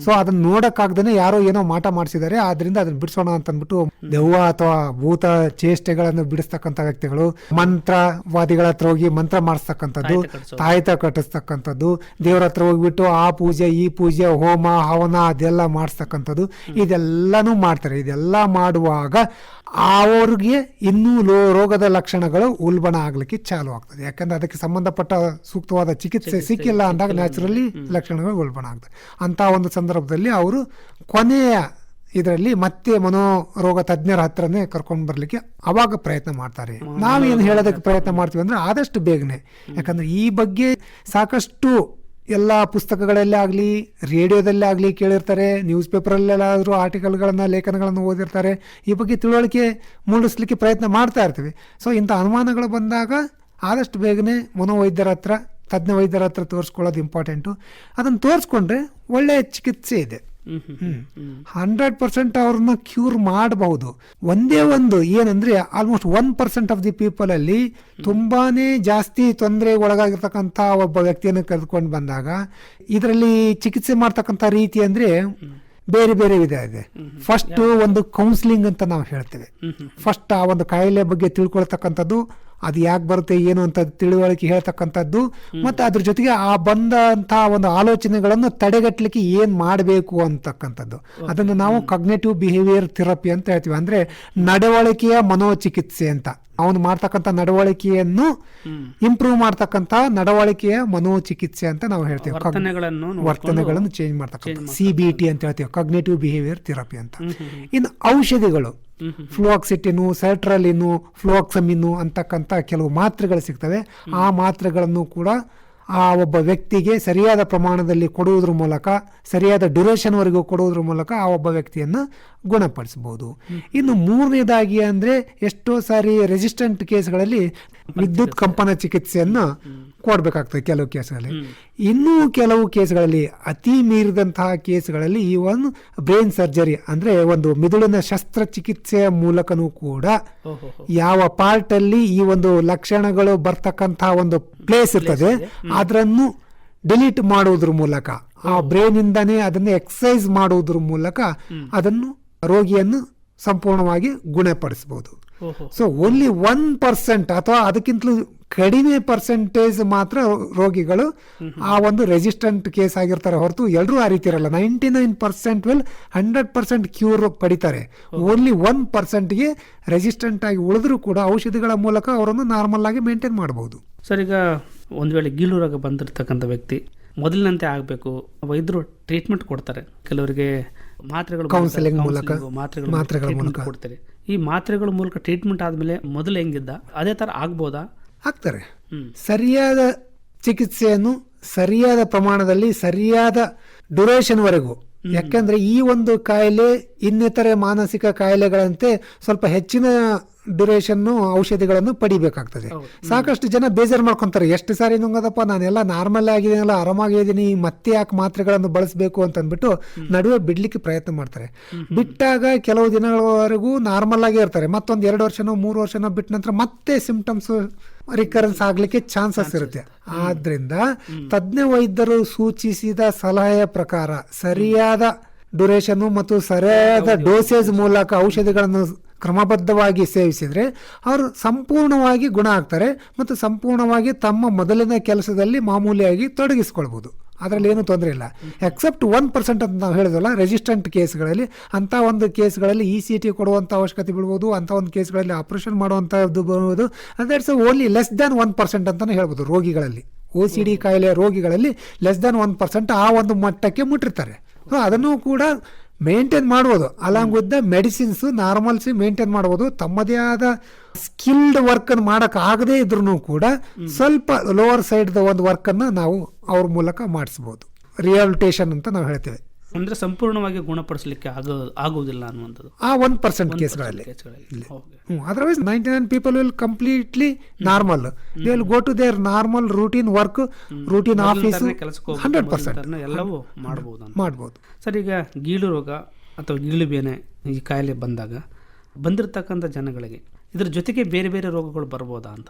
ಸೊ ಅದನ್ನ ನೋಡಕ್ಕಾಗ್ದೇ ಯಾರೋ ಏನೋ ಮಾಟ ಮಾಡಿಸಿದ್ದಾರೆ. ಆದ್ರಿಂದ ಅದನ್ನ ಬಿಡಿಸೋಣ ಅಂತ ಅಂದ್ಬಿಟ್ಟು ದೆವ್ವ ಅಥವಾ ಭೂತ ಚೇಷ್ಟೆಗಳನ್ನು ಬಿಡಿಸ್ತಕ್ಕಂಥ ವ್ಯಕ್ತಿಗಳು ಮಂತ್ರವಾದಿಗಳ ಹತ್ರ ಹೋಗಿ ಮಂತ್ರ ಮಾಡಿಸ್ತಕ್ಕಂಥದ್ದು. ತಾಯ್ತ ಕಟ್ಟಿಸ್ತಕ್ಕಂಥದ್ದು ದೇವ್ರ ಹತ್ರ ಹೋಗ್ಬಿಟ್ಟು ಆ ಪೂಜೆ ಈ ಪೂಜೆ ಹೋಮ ಹವನ ಅದೆಲ್ಲ ಮಾಡಿಸ್ತಕ್ಕಂಥದ್ದು. ಇದೆಲ್ಲನೂ ಮಾಡ್ತಾರೆ. ಇದೆಲ್ಲ ಮಾಡುವಾಗ ಅವ್ರಿಗೆ ಇನ್ನೂ ಲೋ ರೋಗದ ಲಕ್ಷಣಗಳು ಉಲ್ಬಣ ಆಗ್ಲಿಕ್ಕೆ ಚಾಲು ಆಗ್ತದೆ. ಯಾಕಂದ್ರೆ ಅದಕ್ಕೆ ಸಂಬಂಧಪಟ್ಟ ಸೂಕ್ತವಾದ ಚಿಕಿತ್ಸೆ ಸಿಕ್ಕಿಲ್ಲ ಅಂದಾಗ ನ್ಯಾಚುರಲಿ ಲಕ್ಷಣಗಳು ಉಲ್ಬಣ ಆಗ್ತದೆ ಅಂತ ಒಂದು ಸಂದರ್ಭದಲ್ಲಿ ಅವರು ಕೊನೆಯ ಇದರಲ್ಲಿ ಮತ್ತೆ ಮನೋರೋಗ ತಜ್ಞರ ಹತ್ರನೇ ಕರ್ಕೊಂಡು ಬರಲಿಕ್ಕೆ ಅವಾಗ ಪ್ರಯತ್ನ ಮಾಡ್ತಾರೆ. ನಾವೇನು ಹೇಳೋದಕ್ಕೆ ಪ್ರಯತ್ನ ಮಾಡ್ತೀವಿ ಅಂದ್ರೆ ಆದಷ್ಟು ಬೇಗನೆ. ಯಾಕಂದ್ರೆ ಈ ಬಗ್ಗೆ ಸಾಕಷ್ಟು ಎಲ್ಲ ಪುಸ್ತಕಗಳಲ್ಲೇ ಆಗಲಿ ರೇಡಿಯೋದಲ್ಲೇ ಆಗಲಿ ಕೇಳಿರ್ತಾರೆ ನ್ಯೂಸ್ ಪೇಪರಲ್ಲೆಲ್ಲಾದರೂ ಆರ್ಟಿಕಲ್ಗಳನ್ನು ಲೇಖನಗಳನ್ನು ಓದಿರ್ತಾರೆ. ಈ ಬಗ್ಗೆ ತಿಳುವಳಿಕೆ ಮೂಡಿಸ್ಲಿಕ್ಕೆ ಪ್ರಯತ್ನ ಮಾಡ್ತಾ ಇರ್ತೀವಿ. ಸೊ ಇಂಥ ಅನುಮಾನಗಳು ಬಂದಾಗ ಆದಷ್ಟು ಬೇಗನೆ ಮನೋವೈದ್ಯರ ಹತ್ರ ತಜ್ಞ ವೈದ್ಯರ ಹತ್ರ ತೋರಿಸ್ಕೊಳ್ಳೋದು ಇಂಪಾರ್ಟೆಂಟು ಅದನ್ನು ತೋರಿಸ್ಕೊಂಡ್ರೆ ಒಳ್ಳೆಯ ಚಿಕಿತ್ಸೆ ಇದೆ. ಹಂಡ್ರೆಡ್ ಪರ್ಸೆಂಟ್ ಅವ್ರನ್ನ ಕ್ಯೂರ್ ಮಾಡಬಹುದು ಒಂದೇ ಒಂದು ಏನಂದ್ರೆ almost one percent of the people ಅಲ್ಲಿ ತುಂಬಾನೇ ಜಾಸ್ತಿ ತೊಂದರೆ ಒಳಗಾಗಿರ್ತಕ್ಕಂಥ ಒಬ್ಬ ವ್ಯಕ್ತಿಯನ್ನು ಕರೆದುಕೊಂಡು ಬಂದಾಗ ಇದರಲ್ಲಿ ಚಿಕಿತ್ಸೆ ಮಾಡ್ತಕ್ಕಂಥ ರೀತಿ ಅಂದ್ರೆ ಬೇರೆ ಬೇರೆ ವಿಧ ಇದೆ. ಫಸ್ಟ್ ಒಂದು ಕೌನ್ಸಿಲಿಂಗ್ ಅಂತ ನಾವು ಹೇಳ್ತೇವೆ. ಫಸ್ಟ್ ಆ ಒಂದು ಕಾಯಿಲೆ ಬಗ್ಗೆ ತಿಳ್ಕೊಳ್ತಕ್ಕಂಥದ್ದು ಅದು ಯಾಕೆ ಬರುತ್ತೆ ಏನು ಅಂತ ತಿಳುವಳಿಕೆ ಹೇಳ್ತಕ್ಕಂಥದ್ದು. ಮತ್ತು ಅದ್ರ ಜೊತೆಗೆ ಆ ಬಂದಂತಹ ಒಂದು ಆಲೋಚನೆಗಳನ್ನು ತಡೆಗಟ್ಟಲಿಕ್ಕೆ ಏನು ಮಾಡಬೇಕು ಅಂತಕ್ಕಂಥದ್ದು. ಅದನ್ನು ನಾವು ಕಗ್ನೇಟಿವ್ ಬಿಹೇವಿಯರ್ ಥೆರಪಿ ಅಂತ ಹೇಳ್ತೀವಿ. ಅಂದರೆ ನಡವಳಿಕೆಯ ಮನೋಚಿಕಿತ್ಸೆ ಅಂತ. ಅವನು ಮಾಡ್ತಕ್ಕಂಥ ನಡವಳಿಕೆಯನ್ನು ಇಂಪ್ರೂವ್ ಮಾಡ್ತಕ್ಕಂಥ ನಡವಳಿಕೆಯ ಮನೋಚಿಕಿತ್ಸೆ ಅಂತ ನಾವು ಹೇಳ್ತೇವೆ. ವರ್ತನೆಗಳನ್ನು ಚೇಂಜ್ ಮಾಡ್ತಕ್ಕಂಥ ಸಿ ಬಿ ಟಿ ಅಂತ ಹೇಳ್ತೀವಿ. ಕಗ್ನೇಟಿವ್ ಬಿಹೇವಿಯರ್ ಥೆರಪಿ ಅಂತ. ಇನ್ನು ಔಷಧಿಗಳು. ಫ್ಲೋಕ್ಸಿಟಿನು ಸೆಟ್ರಲಿನು ಫ್ಲೋಕ್ಸಮಿನು ಅಂತಕ್ಕಂಥ ಕೆಲವು ಮಾತ್ರೆಗಳು ಸಿಗ್ತವೆ. ಆ ಮಾತ್ರೆಗಳನ್ನು ಕೂಡ ಆ ಒಬ್ಬ ವ್ಯಕ್ತಿಗೆ ಸರಿಯಾದ ಪ್ರಮಾಣದಲ್ಲಿ ಕೊಡುವುದ್ರ ಮೂಲಕ ಸರಿಯಾದ ಡ್ಯುರೇಷನ್ ವರೆಗೂ ಕೊಡುವುದ್ರ ಮೂಲಕ ಆ ಒಬ್ಬ ವ್ಯಕ್ತಿಯನ್ನು ಗುಣಪಡಿಸಬಹುದು. ಇನ್ನು ಮೂರನೇದಾಗಿ ಅಂದರೆ ಎಷ್ಟೋ ಸಾರಿ ರೆಸಿಸ್ಟೆಂಟ್ ಕೇಸ್ಗಳಲ್ಲಿ ವಿದ್ಯುತ್ ಕಂಪನ ಚಿಕಿತ್ಸೆಯನ್ನು ಕೊಡಬೇಕಾಗ್ತದೆ ಕೆಲವು ಕೇಸ್ಗಳಲ್ಲಿ. ಇನ್ನೂ ಕೆಲವು ಕೇಸ್ಗಳಲ್ಲಿ ಅತಿ ಮೀರಿದಂತಹ ಕೇಸ್ಗಳಲ್ಲಿ ಈ ಒಂದು ಬ್ರೈನ್ ಸರ್ಜರಿ ಅಂದ್ರೆ ಒಂದು ಮಿದುಳಿನ ಶಸ್ತ್ರಚಿಕಿತ್ಸೆಯ ಮೂಲಕನೂ ಕೂಡ ಯಾವ ಪಾರ್ಟ್ ಅಲ್ಲಿ ಈ ಒಂದು ಲಕ್ಷಣಗಳು ಬರ್ತಕ್ಕಂತಹ ಒಂದು ಪ್ಲೇಸ್ ಇರ್ತದೆ ಅದನ್ನು ಡಿಲೀಟ್ ಮಾಡುವುದ್ರ ಮೂಲಕ ಆ ಬ್ರೈನ್ ಇಂದನೇ ಅದನ್ನು ಎಕ್ಸಸೈಸ್ ಮಾಡುವುದ್ರ ಮೂಲಕ ಅದನ್ನು ರೋಗಿಯನ್ನು ಸಂಪೂರ್ಣವಾಗಿ ಗುಣಪಡಿಸಬಹುದು ಸೊ ಓನ್ಲಿ ಒನ್ ಪರ್ಸೆಂಟ್ ಅಥವಾ ಅದಕ್ಕಿಂತಲೂ ಕಡಿಮೆ ಪರ್ಸೆಂಟೇಜ್ ಮಾತ್ರ ರೋಗಿಗಳು ಆ ಒಂದು ರೆಸಿಸ್ಟೆಂಟ್ ಕೇಸ್ ಆಗಿರ್ತಾರೆ ಹೊರತು ಎಲ್ಲರೂ ಆ ರೀತಿ ಇರಲ್ಲ. Ninety nine percent well hundred percent cure ಪಡಿತಾರೆ. ಓನ್ಲಿ ಒನ್ ಪರ್ಸೆಂಟ್ಗೆ ರೆಸಿಸ್ಟೆಂಟ್ ಆಗಿ ಉಳಿದ್ರೂ ಕೂಡ ಔಷಧಿಗಳ ಮೂಲಕ ಅವರನ್ನು ನಾರ್ಮಲ್ ಆಗಿ ಮೇಂಟೈನ್ ಮಾಡಬಹುದು ಸರ್ ಈಗ ಒಂದು ವೇಳೆ ಗೀಳು ರೋಗ ಬಂದಿರತಕ್ಕಂಥ ವ್ಯಕ್ತಿ ಮೊದಲಿನಂತೆ ಆಗಬೇಕು ವೈದ್ಯರು ಟ್ರೀಟ್ಮೆಂಟ್ ಕೊಡ್ತಾರೆ. ಕೆಲವರಿಗೆ ಮಾತ್ರೆಗಳು ಕೌನ್ಸೆಲಿಂಗ್ ಮೂಲಕ, ಮಾತ್ರೆಗಳು ಮೂಲಕ. ಕೊಡ್ತಾರೆ. ಈ ಮಾತ್ರೆಗಳ ಮೂಲಕ ಟ್ರೀಟ್ಮೆಂಟ್ ಆದಮೇಲೆ ಮೊದಲು ಹೆಂಗಿದ್ದ? ಅದೇ ಥರ ಆಗ್ಬೋದಾ? ಆಗ್ತಾರೆ. ಸರಿಯಾದ ಚಿಕಿತ್ಸೆಯನ್ನು ಸರಿಯಾದ ಪ್ರಮಾಣದಲ್ಲಿ ಸರಿಯಾದ ಡ್ಯೂರೇಷನ್ ವರೆಗೂ ಯಾಕೆಂದ್ರೆ ಈ ಒಂದು ಕಾಯಿಲೆ ಇನ್ನಿತರೆ ಮಾನಸಿಕ ಕಾಯಿಲೆಗಳಂತೆ ಸ್ವಲ್ಪ ಹೆಚ್ಚಿನ ಡ್ಯೂರೇಷನ್ ಔಷಧಿಗಳನ್ನು ಪಡಿಬೇಕಾಗ್ತದೆ. ಸಾಕಷ್ಟು ಜನ ಬೇಜಾರು ಮಾಡ್ಕೊಂತಾರೆ ಎಷ್ಟು ಸಾರಿ ನುಂಗದಪ್ಪ ನಾನೆಲ್ಲ ನಾರ್ಮಲ್ ಆಗಿದ್ದೀನಲ್ಲ ಆರಾಮಾಗಿದ್ದೀನಿ ಮತ್ತೆ ಯಾಕೆ ಮಾತ್ರೆಗಳನ್ನು ಬಳಸಬೇಕು? ಅಂತ ಅಂದ್ಬಿಟ್ಟು ನಡುವೆ ಬಿಡ್ಲಿಕ್ಕೆ ಪ್ರಯತ್ನ ಮಾಡ್ತಾರೆ. ಬಿಟ್ಟಾಗ ಕೆಲವು ದಿನಗಳವರೆಗೂ ನಾರ್ಮಲ್ ಆಗಿ ಇರ್ತಾರೆ. ಮತ್ತೊಂದು ಎರಡು ವರ್ಷನೋ ಮೂರು ವರ್ಷನೋ ಬಿಟ್ಟ ನಂತರ ಮತ್ತೆ ಸಿಂಪ್ಟಮ್ಸ್ ರಿಕರೆನ್ಸ್ ಆಗ್ಲಿಕ್ಕೆ ಚಾನ್ಸಸ್ ಇರುತ್ತೆ. ಆದ್ರಿಂದ ತಜ್ಞ ವೈದ್ಯರು ಸೂಚಿಸಿದ ಸಲಹೆಯ ಪ್ರಕಾರ ಸರಿಯಾದ ಡ್ಯೂರೇಷನ್ ಮತ್ತು ಸರಿಯಾದ ಡೋಸೇಜ್ ಮೂಲಕ ಔಷಧಿಗಳನ್ನು ಕ್ರಮಬದ್ಧವಾಗಿ ಸೇವಿಸಿದರೆ ಅವರು ಸಂಪೂರ್ಣವಾಗಿ ಗುಣ ಆಗ್ತಾರೆ ಮತ್ತು ಸಂಪೂರ್ಣವಾಗಿ ತಮ್ಮ ಮೊದಲಿನ ಕೆಲಸದಲ್ಲಿ ಮಾಮೂಲಿಯಾಗಿ ತೊಡಗಿಸ್ಕೊಳ್ಬೋದು. ಅದರಲ್ಲಿ ಏನೂ ತೊಂದರೆ ಇಲ್ಲ. ಎಕ್ಸೆಪ್ಟ್ ಒನ್ ಪರ್ಸೆಂಟ್ ಅಂತ ನಾವು ಹೇಳಿದ್ವಲ್ಲ ರೆಸಿಸ್ಟೆಂಟ್ ಕೇಸ್ಗಳಲ್ಲಿ, ಅಂಥ ಒಂದು ಕೇಸ್ಗಳಲ್ಲಿ ಇ ಸಿ ಟಿ ಕೊಡುವಂಥ ಅವಶ್ಯಕತೆ ಬೀಳ್ಬೋದು, ಅಂಥ ಒಂದು ಕೇಸ್ಗಳಲ್ಲಿ ಆಪರೇಷನ್ ಮಾಡುವಂಥದ್ದು ಬರ್ಬೋದು that's only less than one percent ಅಂತಲೇ ಹೇಳ್ಬೋದು ರೋಗಿಗಳಲ್ಲಿ. ಒ ಸಿ ಡಿ ಕಾಯಿಲೆ ರೋಗಿಗಳಲ್ಲಿ ಲೆಸ್ ದ್ಯಾನ್ ಒನ್ ಪರ್ಸೆಂಟ್ ಆ ಒಂದು ಮಟ್ಟಕ್ಕೆ ಮುಟ್ಟಿರ್ತಾರೆ. ಸೊ ಅದನ್ನು ಕೂಡ ಮೇಂಟೈನ್ ಮಾಡ್ಬೋದು. Along with the medicines normalcy maintain ಮಾಡ್ಬೋದು. ತಮ್ಮದೇ ಆದ ಸ್ಕಿಲ್ಡ್ ವರ್ಕನ್ನು ಮಾಡಕ್ ಆಗದೇ ಇದ್ರು ಕೂಡ ಸ್ವಲ್ಪ ಲೋವರ್ ಸೈಡ್ ಒಂದು ವರ್ಕನ್ನು ನಾವು ಅವ್ರ ಮೂಲಕ ಮಾಡಿಸಬಹುದು ರಿಯಾಲಿಟೇಷನ್ ಅಂತ ನಾವು ಹೇಳ್ತೇವೆ. ಅಂದ್ರೆ ಸಂಪೂರ್ಣವಾಗಿ ಗುಣಪಡಿಸಲಿಕ್ಕೆ ಆಗೋ ಆಗುವುದಿಲ್ಲ ಅನ್ನುವಂಥದ್ದು. ಆ one percent ಕೇಸ್ಗಳಲ್ಲಿ otherwise ninety nine people will completely normal they will go to their normal routine work routine office hundred percent ಎಲ್ಲವೂ ಮಾಡಬಹುದು ಮಾಡ್ಬೋದು. ಸರ್ ಈಗ ಗೀಳು ರೋಗ ಅಥವಾ ಗೀಳು ಬೇನೆ ಈ ಕಾಯಿಲೆ ಬಂದಾಗ ಬಂದಿರತಕ್ಕಂಥ ಜನಗಳಿಗೆ ಇದ್ರ ಜೊತೆಗೆ ಬೇರೆ ಬೇರೆ ರೋಗಗಳು ಬರ್ಬೋದಾ ಅಂತ.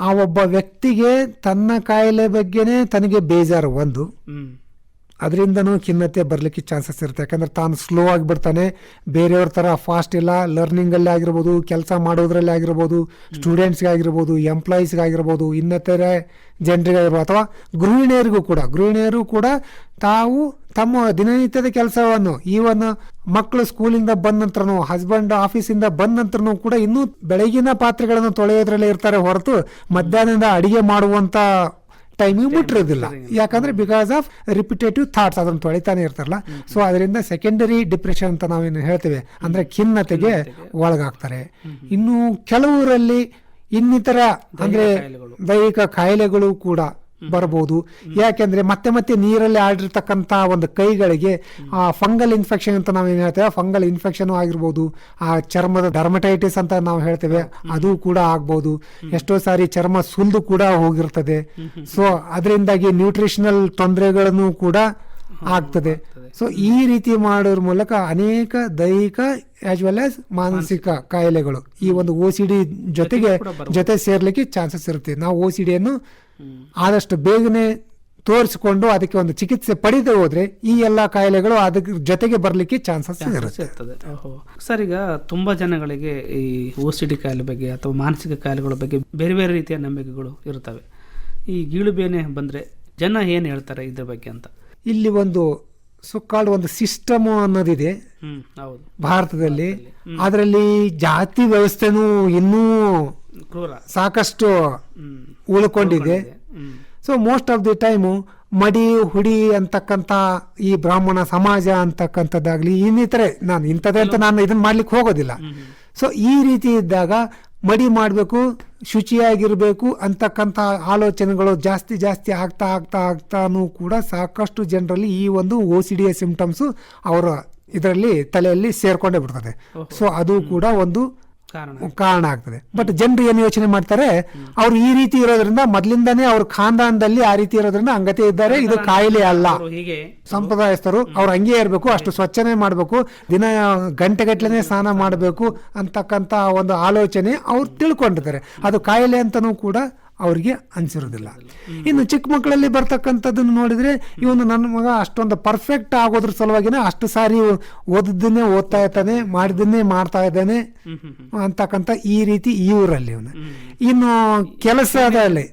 ಆ ಒಬ್ಬ ವ್ಯಕ್ತಿಗೆ ತನ್ನ ಕಾಯಿಲೆ ಬಗ್ಗೆನೇ ತನಗೆ ಬೇಜಾರು ಒಂದು. ಅದರಿಂದನೂ ಖಿನ್ನತೆ ಬರಲಿಕ್ಕೆ ಚಾನ್ಸಸ್ ಇರುತ್ತೆ. ಯಾಕಂದ್ರೆ ತಾನು ಸ್ಲೋ ಆಗಿಬಿಡ್ತಾನೆ ಬೇರೆಯವ್ರ ಥರ ಫಾಸ್ಟ್ ಇಲ್ಲ. ಲರ್ನಿಂಗಲ್ಲೇ ಆಗಿರ್ಬೋದು, ಕೆಲಸ ಮಾಡೋದ್ರಲ್ಲಿ ಆಗಿರ್ಬೋದು ಸ್ಟೂಡೆಂಟ್ಸ್ಗೆ ಆಗಿರ್ಬೋದು ಎಂಪ್ಲಾಯೀಸ್ಗೆ ಆಗಿರ್ಬೋದು ಇನ್ನಿತರೆ ಜನರಿಗೆ ಆಗಿರ್ಬೋದು ಅಥವಾ ಗೃಹಿಣಿಯರಿಗೂ ಕೂಡ. ಗೃಹಿಣಿಯರು ಕೂಡ ತಾವು ತಮ್ಮ ದಿನನಿತ್ಯದ ಕೆಲಸವನ್ನು ಈವನ್ ಮಕ್ಕಳು ಸ್ಕೂಲಿಂದ ಬಂದ ನಂತರನೂ ಹಸ್ಬೆಂಡ್ ಆಫೀಸಿಂದ ಬಂದ ನಂತರನೂ ಕೂಡ ಇನ್ನೂ ಬೆಳಗಿನ ಪಾತ್ರೆಗಳನ್ನು ತೊಳೆಯೋದ್ರಲ್ಲೇ ಇರ್ತಾರೆ ಹೊರತು ಮಧ್ಯಾಹ್ನದಿಂದ ಅಡಿಗೆ ಮಾಡುವಂತ ಟೈಮಿಂಗ್ ಬಿಟ್ಟಿರೋದಿಲ್ಲ. ಯಾಕಂದ್ರೆ ಬಿಕಾಸ್ ಆಫ್ ರಿಪಿಟೇಟಿವ್ ಥಾಟ್ಸ್ ಅದನ್ನು ತೊಳಿತಾನೆ ಇರ್ತಾರಲ್ಲ. ಸೊ ಅದರಿಂದ ಸೆಕೆಂಡರಿ ಡಿಪ್ರೆಷನ್ ಅಂತ ನಾವೇನು ಹೇಳ್ತೇವೆ. ಅಂದ್ರೆ ಖಿನ್ನತೆಗೆ ಒಳಗಾಗ್ತಾರೆ. ಇನ್ನು ಕೆಲವರಲ್ಲಿ ಇನ್ನಿತರ ಅಂದ್ರೆ ದೈಹಿಕ ಕಾಯಿಲೆಗಳು ಕೂಡ ಬರಬಹುದು ಯಾಕೆಂದ್ರೆ ಮತ್ತೆ ಮತ್ತೆ ನೀರಲ್ಲಿ ಆಡಿರ್ತಕ್ಕಂಥ ಒಂದು ಕೈಗಳಿಗೆ ಆ ಫಂಗಲ್ ಇನ್ಫೆಕ್ಷನ್ ಅಂತ ನಾವೇನು ಹೇಳ್ತೇವೆ ಫಂಗಲ್ ಇನ್ಫೆಕ್ಷನ್ ಆಗಿರ್ಬೋದು. ಆ ಚರ್ಮದ ಡರ್ಮಟೈಟಿಸ್ ಅಂತ ನಾವು ಹೇಳ್ತೇವೆ ಅದು ಕೂಡ ಆಗ್ಬೋದು. ಎಷ್ಟೋ ಸಾರಿ ಚರ್ಮ ಸುಲ್ದು ಕೂಡ ಹೋಗಿರ್ತದೆ. ಸೊ ಅದರಿಂದಾಗಿ ನ್ಯೂಟ್ರಿಷನಲ್ ತೊಂದರೆಗಳನ್ನು ಕೂಡ ಆಗ್ತದೆ. ಸೊ ಈ ರೀತಿ ಮಾಡೋದ್ರ ಮೂಲಕ ಅನೇಕ ದೈಹಿಕ ಆಸ್ ವೆಲ್ ಆಸ್ ಮಾನಸಿಕ ಕಾಯಿಲೆಗಳು ಈ ಒಂದು ಓ ಸಿ ಡಿ ಜೊತೆಗೆ ಜೊತೆ ಸೇರ್ಲಿಕ್ಕೆ ಚಾನ್ಸಸ್ ಇರುತ್ತೆ. ನಾವು ಓ ಸಿ ಡಿಯನ್ನು ಆದಷ್ಟು ಬೇಗನೆ ತೋರಿಸಿಕೊಂಡು ಅದಕ್ಕೆ ಒಂದು ಚಿಕಿತ್ಸೆ ಪಡೆದೇ ಹೋದ್ರೆ ಈ ಎಲ್ಲ ಕಾಯಿಲೆಗಳು ಅದಕ್ಕೆ ಜೊತೆಗೆ ಬರಲಿಕ್ಕೆ ಚಾನ್ಸಸ್ ಇರುತ್ತೆ. ಸರ್ ಈಗ ತುಂಬಾ ಜನಗಳಿಗೆ ಈ ಓಸಿಡಿ ಕಾಯಿಲೆ ಬಗ್ಗೆ ಅಥವಾ ಮಾನಸಿಕ ಕಾಯಿಲೆಗಳ ಬಗ್ಗೆ ಬೇರೆ ಬೇರೆ ರೀತಿಯ ನಂಬಿಕೆಗಳು ಇರ್ತವೆ ಈ ಗೀಳು ಬೇನೆ ಬಂದ್ರೆ ಜನ ಏನು ಹೇಳ್ತಾರೆ ಇದ್ರ ಬಗ್ಗೆ ಅಂತ? ಇಲ್ಲಿ ಒಂದು ಸುಕ್ಕಾಲ್ಡ್ ಒಂದು ಸಿಸ್ಟಮ್ ಅನ್ನೋದಿದೆ. ಭಾರತದಲ್ಲಿ. ಅದರಲ್ಲಿ ಜಾತಿ ವ್ಯವಸ್ಥೆನೂ ಇನ್ನೂ ಸಾಕಷ್ಟು ಉಳ್ಕೊಂಡಿದೆ. So most of the time ಮಡಿ ಹುಡಿ ಅಂತಕ್ಕಂಥ ಈ ಬ್ರಾಹ್ಮಣ ಸಮಾಜ ಅಂತಕ್ಕಂಥದ್ದಾಗಲಿ ಇನ್ನಿತರೆ ನಾನು ಇಂಥದ್ದೇ ಅಂತ ನಾನು ಇದನ್ನು ಮಾಡ್ಲಿಕ್ಕೆ ಹೋಗೋದಿಲ್ಲ. ಸೊ ಈ ರೀತಿ ಇದ್ದಾಗ ಮಡಿ ಮಾಡಬೇಕು ಶುಚಿಯಾಗಿರಬೇಕು ಅಂತಕ್ಕಂಥ ಆಲೋಚನೆಗಳು ಜಾಸ್ತಿ ಜಾಸ್ತಿ ಆಗ್ತಾ ಆಗ್ತಾ ಆಗ್ತಾನೂ ಕೂಡ ಸಾಕಷ್ಟು ಜನರಲ್ಲಿ ಈ ಒಂದು ಓ ಸಿ ಡಿ ಸಿಂಪ್ಟಮ್ಸು ಅವರ ಇದರಲ್ಲಿ ತಲೆಯಲ್ಲಿ ಸೇರ್ಕೊಂಡೇ ಬಿಡ್ತದೆ. ಸೊ ಅದು ಕೂಡ ಒಂದು ಕಾರಣ ಆಗ್ತದೆ. ಬಟ್ ಜನರು ಏನು ಯೋಚನೆ ಮಾಡ್ತಾರೆ? ಅವ್ರು ಈ ರೀತಿ ಇರೋದ್ರಿಂದ ಮೊದ್ಲಿಂದಾನೇ ಅವ್ರ ಖಾನ್ದಾನದಲ್ಲಿ ಆ ರೀತಿ ಇರೋದ್ರಿಂದ ಅಂಗತೆ ಇದ್ದಾರೆ. ಇದು ಕಾಯಿಲೆ ಅಲ್ಲ. ಹೀಗೆ ಸಂಪ್ರದಾಯಸ್ಥರು ಅವ್ರು ಹಂಗೆ ಇರಬೇಕು ಅಷ್ಟು ಸ್ವಚ್ಛನೆ ಮಾಡಬೇಕು ದಿನ ಗಂಟೆಗಟ್ಲೆ ಸ್ನಾನ ಮಾಡಬೇಕು ಅಂತಕ್ಕಂಥ ಒಂದು ಆಲೋಚನೆ ಅವ್ರು ತಿಳ್ಕೊಂಡಿದ್ದಾರೆ. ಅದು ಕಾಯಿಲೆ ಅಂತನೂ ಕೂಡ ಅವ್ರಿಗೆ ಅನ್ಸಿರೋದಿಲ್ಲ. ಇನ್ನು ಚಿಕ್ಕ ಮಕ್ಕಳಲ್ಲಿ ಬರ್ತಕ್ಕಂಥದ್ದನ್ನು ನೋಡಿದರೆ ಇವನು ನನ್ನ ಮಗ ಅಷ್ಟೊಂದು ಪರ್ಫೆಕ್ಟ್ ಆಗೋದ್ರ ಸಲುವಾಗಿನೇ ಅಷ್ಟು ಸಾರಿ ಓದಿದ್ದನ್ನೇ ಓದ್ತಾ ಇರ್ತಾನೆ ಮಾಡಿದ್ದನ್ನೇ ಮಾಡ್ತಾ ಇದ್ದಾನೆ ಅಂತಕ್ಕಂಥ ಈ ರೀತಿ ಊರಲ್ಲಿ ಇವನು ಇನ್ನು ಕೆಲಸದಲ್ಲಿ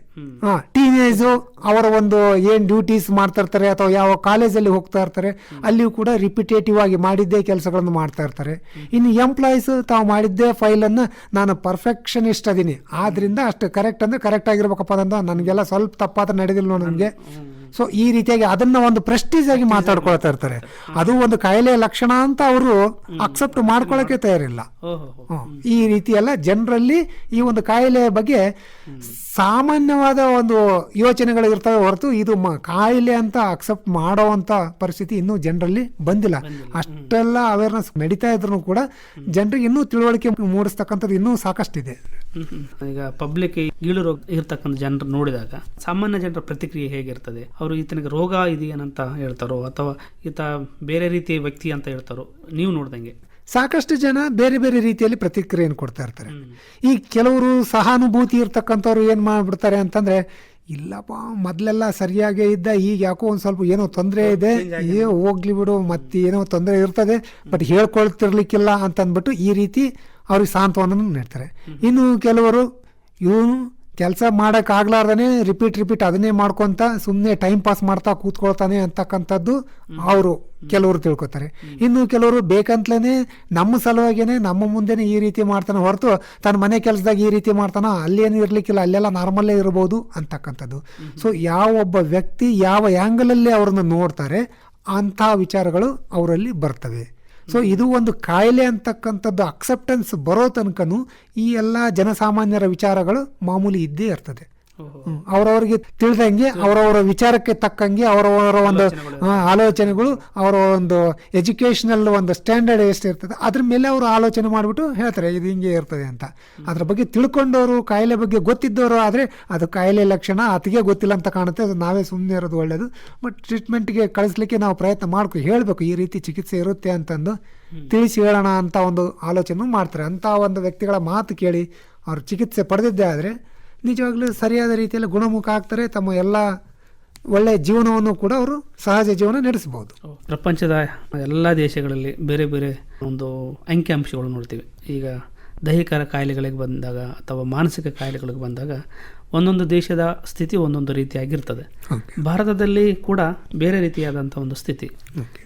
ಟೀನೇಜು ಅವರ ಒಂದು ಏನ್ ಡ್ಯೂಟೀಸ್ ಮಾಡ್ತಾ ಇರ್ತಾರೆ ಅಥವಾ ಯಾವ ಕಾಲೇಜಲ್ಲಿ ಹೋಗ್ತಾ ಇರ್ತಾರೆ ಅಲ್ಲಿಯೂ ಕೂಡ ರಿಪಿಟೇಟಿವ್ ಆಗಿ ಮಾಡಿದ್ದೇ ಕೆಲಸಗಳನ್ನು ಮಾಡ್ತಾ ಇರ್ತಾರೆ. ಇನ್ನು ಎಂಪ್ಲಾಯೀಸ್ ತಾವು ಮಾಡಿದ್ದೇ ಫೈಲ್ ಅನ್ನ ನಾನು ಪರ್ಫೆಕ್ಷನಿಸ್ಟ್ ಅದೀನಿ. ಆದ್ರಿಂದ ಅಷ್ಟು ಕರೆಕ್ಟ್ ಅಂದ್ರೆ ಕರೆಕ್ಟ್ ಆಗಿರ್ಬೇಕಪ್ಪ ಅಂತ ನನಗೆಲ್ಲ ಸ್ವಲ್ಪ ತಪ್ಪಾದ ನಡೆದಿಲ್ಲ ನನಗೆ. ಸೊ ಈ ರೀತಿಯಾಗಿ ಅದನ್ನ ಒಂದು ಪ್ರೆಸ್ಟೀಜ್ ಆಗಿ ಮಾತಾಡ್ಕೊಳ್ತಾ ಇರ್ತಾರೆ. ಅದು ಒಂದು ಕಾಯಿಲೆ ಲಕ್ಷಣ ಅಂತ ಅವರು ಅಕ್ಸೆಪ್ಟ್ ಮಾಡ್ಕೊಳ್ಳೋಕೆ ತಯಾರಿಲ್ಲ. ಈ ರೀತಿ ಎಲ್ಲ ಜನರಲ್ಲಿ ಈ ಒಂದು ಕಾಯಿಲೆಯ ಬಗ್ಗೆ ಸಾಮಾನ್ಯವಾದ ಒಂದು ಯೋಚನೆಗಳು ಇರ್ತವೆ ಹೊರತು ಇದು ಮ ಕಾಯಿಲೆ ಅಂತ ಅಕ್ಸೆಪ್ಟ್ ಮಾಡೋವಂಥ ಪರಿಸ್ಥಿತಿ ಇನ್ನೂ ಜನರಲ್ಲಿ ಬಂದಿಲ್ಲ. ಅಷ್ಟೆಲ್ಲ ಅವೇರ್ನೆಸ್ ನಡೀತಾ ಇದ್ರು ಕೂಡ ಜನರಿಗೆ ಇನ್ನೂ ತಿಳುವಳಿಕೆ ಮೂಡಿಸ್ತಕ್ಕಂಥದ್ದು ಇನ್ನೂ ಸಾಕಷ್ಟಿದೆ. ಈಗ ಪಬ್ಲಿಕ್ ಗೀಳು ರೋಗ ಇರ್ತಕ್ಕಂಥ ಜನರು ನೋಡಿದಾಗ ಸಾಮಾನ್ಯ ಜನರ ಪ್ರತಿಕ್ರಿಯೆ ಹೇಗಿರ್ತದೆ? ಅವರು ಈತನಿಗೆ ರೋಗ ಇದೆಯೇನಂತ ಹೇಳ್ತಾರೋ ಅಥವಾ ಈತ ಬೇರೆ ರೀತಿಯ ವ್ಯಕ್ತಿ ಅಂತ ಹೇಳ್ತಾರೋ? ನೀವು ನೋಡ್ದಂಗೆ. ಸಾಕಷ್ಟು ಜನ ಬೇರೆ ಬೇರೆ ರೀತಿಯಲ್ಲಿ ಪ್ರತಿಕ್ರಿಯೆಯನ್ನು ಕೊಡ್ತಾ ಇರ್ತಾರೆ. ಈ ಕೆಲವರು ಸಹಾನುಭೂತಿ ಇರ್ತಕ್ಕಂಥವ್ರು ಏನು ಮಾಡಿಬಿಡ್ತಾರೆ ಅಂತಂದರೆ ಇಲ್ಲಪ್ಪ ಮೊದಲೆಲ್ಲ ಸರಿಯಾಗೇ ಇದ್ದ ಈಗ ಯಾಕೋ ಒಂದು ಸ್ವಲ್ಪ ಏನೋ ತೊಂದರೆ ಇದೆ ಏ ಹೋಗ್ಲಿ ಬಿಡು ಮತ್ತೆ ಏನೋ ತೊಂದರೆ ಇರ್ತದೆ ಬಟ್ ಹೇಳ್ಕೊಳ್ತಿರ್ಲಿಕ್ಕಿಲ್ಲ ಅಂತಂದ್ಬಿಟ್ಟು ಈ ರೀತಿ ಅವ್ರಿಗೆ ಸಾಂತ್ವನ ನೀಡ್ತಾರೆ. ಇನ್ನು ಕೆಲವರು ಇವನು ಕೆಲಸ ಮಾಡೋಕ್ಕಾಗ್ಲಾರ್ದೇ ರಿಪೀಟ್ ರಿಪೀಟ್ ಅದನ್ನೇ ಮಾಡ್ಕೊತ ಸುಮ್ಮನೆ ಟೈಮ್ ಪಾಸ್ ಮಾಡ್ತಾ ಕೂತ್ಕೊಳ್ತಾನೆ ಅಂತಕ್ಕಂಥದ್ದು ಅವರು ಕೆಲವರು ತಿಳ್ಕೊತಾರೆ. ಇನ್ನು ಕೆಲವರು ಬೇಕಂತಲೇ ನಮ್ಮ ಸಲುವಾಗಿನೇ ನಮ್ಮ ಮುಂದೆನೇ ಈ ರೀತಿ ಮಾಡ್ತಾನೆ ಹೊರತು ತನ್ನ ಮನೆ ಕೆಲಸದಾಗ ಈ ರೀತಿ ಮಾಡ್ತಾನ? ಅಲ್ಲೇನು ಇರಲಿಕ್ಕಿಲ್ಲ ಅಲ್ಲೆಲ್ಲ ನಾರ್ಮಲ್ಲೇ ಇರ್ಬೋದು ಅಂತಕ್ಕಂಥದ್ದು. ಸೊ ಯಾವ ಒಬ್ಬ ವ್ಯಕ್ತಿ ಯಾವ ಆ್ಯಂಗಲಲ್ಲಿ ಅವ್ರನ್ನ ನೋಡ್ತಾರೆ ಅಂಥ ವಿಚಾರಗಳು ಅವರಲ್ಲಿ ಬರ್ತವೆ. ಸೊ ಇದು ಒಂದು ಕಾಯಿಲೆ ಅಂತಕ್ಕಂಥದ್ದು ಅಕ್ಸೆಪ್ಟೆನ್ಸ್ ಬರೋ ತನಕನೂ ಈ ಎಲ್ಲ ಜನಸಾಮಾನ್ಯರ ವಿಚಾರಗಳು ಮಾಮೂಲಿ ಇದ್ದೇ ಇರ್ತದೆ. ಅವ್ರವ್ರಿಗೆ ತಿಳಿದಂಗೆ ಅವರವರ ವಿಚಾರಕ್ಕೆ ತಕ್ಕಂಗೆ ಅವರವರ ಒಂದು ಆಲೋಚನೆಗಳು. ಅವರ ಒಂದು ಎಜುಕೇಶನಲ್ ಒಂದು ಸ್ಟ್ಯಾಂಡರ್ಡ್ ಎಷ್ಟು ಇರ್ತದೆ ಅದ್ರ ಮೇಲೆ ಅವರು ಆಲೋಚನೆ ಮಾಡಿಬಿಟ್ಟು ಹೇಳ್ತಾರೆ ಇದು ಹಿಂಗೆ ಇರ್ತದೆ ಅಂತ. ಅದ್ರ ಬಗ್ಗೆ ತಿಳ್ಕೊಂಡವರು ಕಾಯಿಲೆ ಬಗ್ಗೆ ಗೊತ್ತಿದ್ದವರು ಆದರೆ ಅದು ಕಾಯಿಲೆ ಲಕ್ಷಣ ಅತಿಗೆ ಗೊತ್ತಿಲ್ಲ ಅಂತ ಕಾಣುತ್ತೆ ಅದು ನಾವೇ ಸುಮ್ಮನೆ ಇರೋದು ಒಳ್ಳೆಯದು ಬಟ್ ಟ್ರೀಟ್ಮೆಂಟ್ಗೆ ಕಳಿಸ್ಲಿಕ್ಕೆ ನಾವು ಪ್ರಯತ್ನ ಮಾಡ್ಕೊ ಹೇಳಬೇಕು ಈ ರೀತಿ ಚಿಕಿತ್ಸೆ ಇರುತ್ತೆ ಅಂತಂದು ತಿಳಿಸಿ ಹೇಳೋಣ ಅಂತ ಒಂದು ಆಲೋಚನೆ ಮಾಡ್ತಾರೆ. ಅಂಥ ಒಂದು ವ್ಯಕ್ತಿಗಳ ಮಾತು ಕೇಳಿ ಅವರು ಚಿಕಿತ್ಸೆ ಪಡೆದಿದ್ದೇ ಆದರೆ ನಿಜವಾಗ್ಲೂ ಸರಿಯಾದ ರೀತಿಯಲ್ಲಿ ಗುಣಮುಖ ಆಗ್ತಾರೆ ತಮ್ಮ ಎಲ್ಲ ಒಳ್ಳೆಯ ಜೀವನವನ್ನು ಕೂಡ ಅವರು ಸಹಜ ಜೀವನ ನಡೆಸಬಹುದು. ಪ್ರಪಂಚದ ಎಲ್ಲ ದೇಶಗಳಲ್ಲಿ ಬೇರೆ ಬೇರೆ ಒಂದು ಅಂಕಿಅಂಶಗಳು ನೋಡ್ತೀವಿ. ಈಗ ದೈಹಿಕ ಕಾಯಿಲೆಗಳಿಗೆ ಬಂದಾಗ ಅಥವಾ ಮಾನಸಿಕ ಕಾಯಿಲೆಗಳಿಗೆ ಬಂದಾಗ ಒಂದೊಂದು ದೇಶದ ಸ್ಥಿತಿ ಒಂದೊಂದು ರೀತಿಯಾಗಿರ್ತದೆ. ಭಾರತದಲ್ಲಿ ಕೂಡ ಬೇರೆ ರೀತಿಯಾದಂಥ ಒಂದು ಸ್ಥಿತಿ.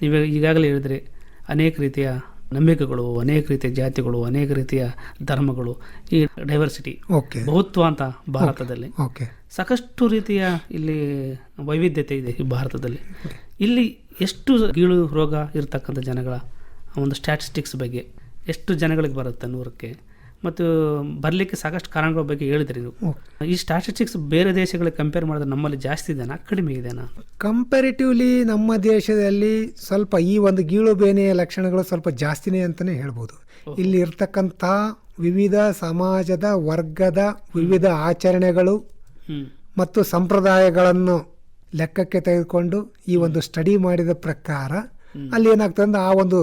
ನೀವು ಈಗಾಗಲೇ ಹೇಳಿದ್ರಿ ಅನೇಕ ರೀತಿಯ ನಂಬಿಕೆಗಳು ಅನೇಕ ರೀತಿಯ ಜಾತಿಗಳು ಅನೇಕ ರೀತಿಯ ಧರ್ಮಗಳು ಈ ಡೈವರ್ಸಿಟಿ ಓಕೆ ಬಹುತ್ವ ಅಂತ ಭಾರತದಲ್ಲಿ. ಓಕೆ ಸಾಕಷ್ಟು ರೀತಿಯ ಇಲ್ಲಿ ವೈವಿಧ್ಯತೆ ಇದೆ ಈ ಭಾರತದಲ್ಲಿ. ಇಲ್ಲಿ ಎಷ್ಟು ಗೀಳು ರೋಗ ಇರತಕ್ಕಂಥ ಜನಗಳ ಒಂದು ಸ್ಟ್ಯಾಟಿಸ್ಟಿಕ್ಸ್ ಬಗ್ಗೆ ಎಷ್ಟು ಜನಗಳಿಗೆ ಬರುತ್ತೆ ನೂರಕ್ಕೆ? ಮತ್ತು ಬರಲಿಕ್ಕೆ ಸಾಕಷ್ಟು ಕಾರಣಗಳ ಬಗ್ಗೆ ಹೇಳಿದ್ರಿ ನೀವು ಈ ಸ್ಟಾಟಿಸ್ಟಿಕ್ಸ್ ಬೇರೆ ದೇಶಗಳಿಗೆ ಕಂಪೇರ್ ಮಾಡಿದ್ರೆ ನಮ್ಮಲ್ಲಿ ಜಾಸ್ತಿ ಇದೆನಾ ಕಡಿಮೆ ಇದೆನಾ? ಕಂಪ್ಯಾರಿಟಿವ್ಲಿ ನಮ್ಮ ದೇಶದಲ್ಲಿ ಸ್ವಲ್ಪ ಈ ಒಂದು ಗೀಳು ಬೇನೆಯ ಲಕ್ಷಣಗಳು ಸ್ವಲ್ಪ ಜಾಸ್ತಿನೇ ಅಂತಲೇ ಹೇಳ್ಬೋದು. ಇಲ್ಲಿ ಇರ್ತಕ್ಕಂಥ ವಿವಿಧ ಸಮಾಜದ ವರ್ಗದ ವಿವಿಧ ಆಚರಣೆಗಳು ಮತ್ತು ಸಂಪ್ರದಾಯಗಳನ್ನು ಲೆಕ್ಕಕ್ಕೆ ತೆಗೆದುಕೊಂಡು ಈ ಒಂದು ಸ್ಟಡಿ ಮಾಡಿದ ಪ್ರಕಾರ ಅಲ್ಲಿ ಏನಾಗ್ತದೆ ಅಂದ್ರೆ ಆ ಒಂದು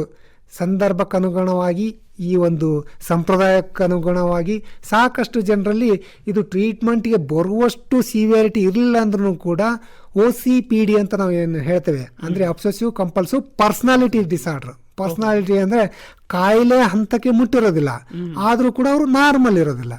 ಸಂದರ್ಭಕ್ಕನುಗುಣವಾಗಿ ಈ ಒಂದು ಸಂಪ್ರದಾಯಕ್ಕನುಗುಣವಾಗಿ ಸಾಕಷ್ಟು ಜನರಲ್ಲಿ ಇದು ಟ್ರೀಟ್ಮೆಂಟ್ಗೆ ಬರುವಷ್ಟು ಸಿವಿಯರಿಟಿ ಇರಲಿಲ್ಲ ಅಂದ್ರೂ ಕೂಡ ಓ ಸಿ ಪಿ ಡಿ ಅಂತ ನಾವು ಏನು ಹೇಳ್ತೇವೆ. ಅಂದರೆ obsessive compulsive personality disorder personality ಅಂದರೆ ಕಾಯಿಲೆ ಹಂತಕ್ಕೆ ಮುಟ್ಟಿರೋದಿಲ್ಲ. ಆದರೂ ಕೂಡ ಅವರು ನಾರ್ಮಲ್ ಇರೋದಿಲ್ಲ.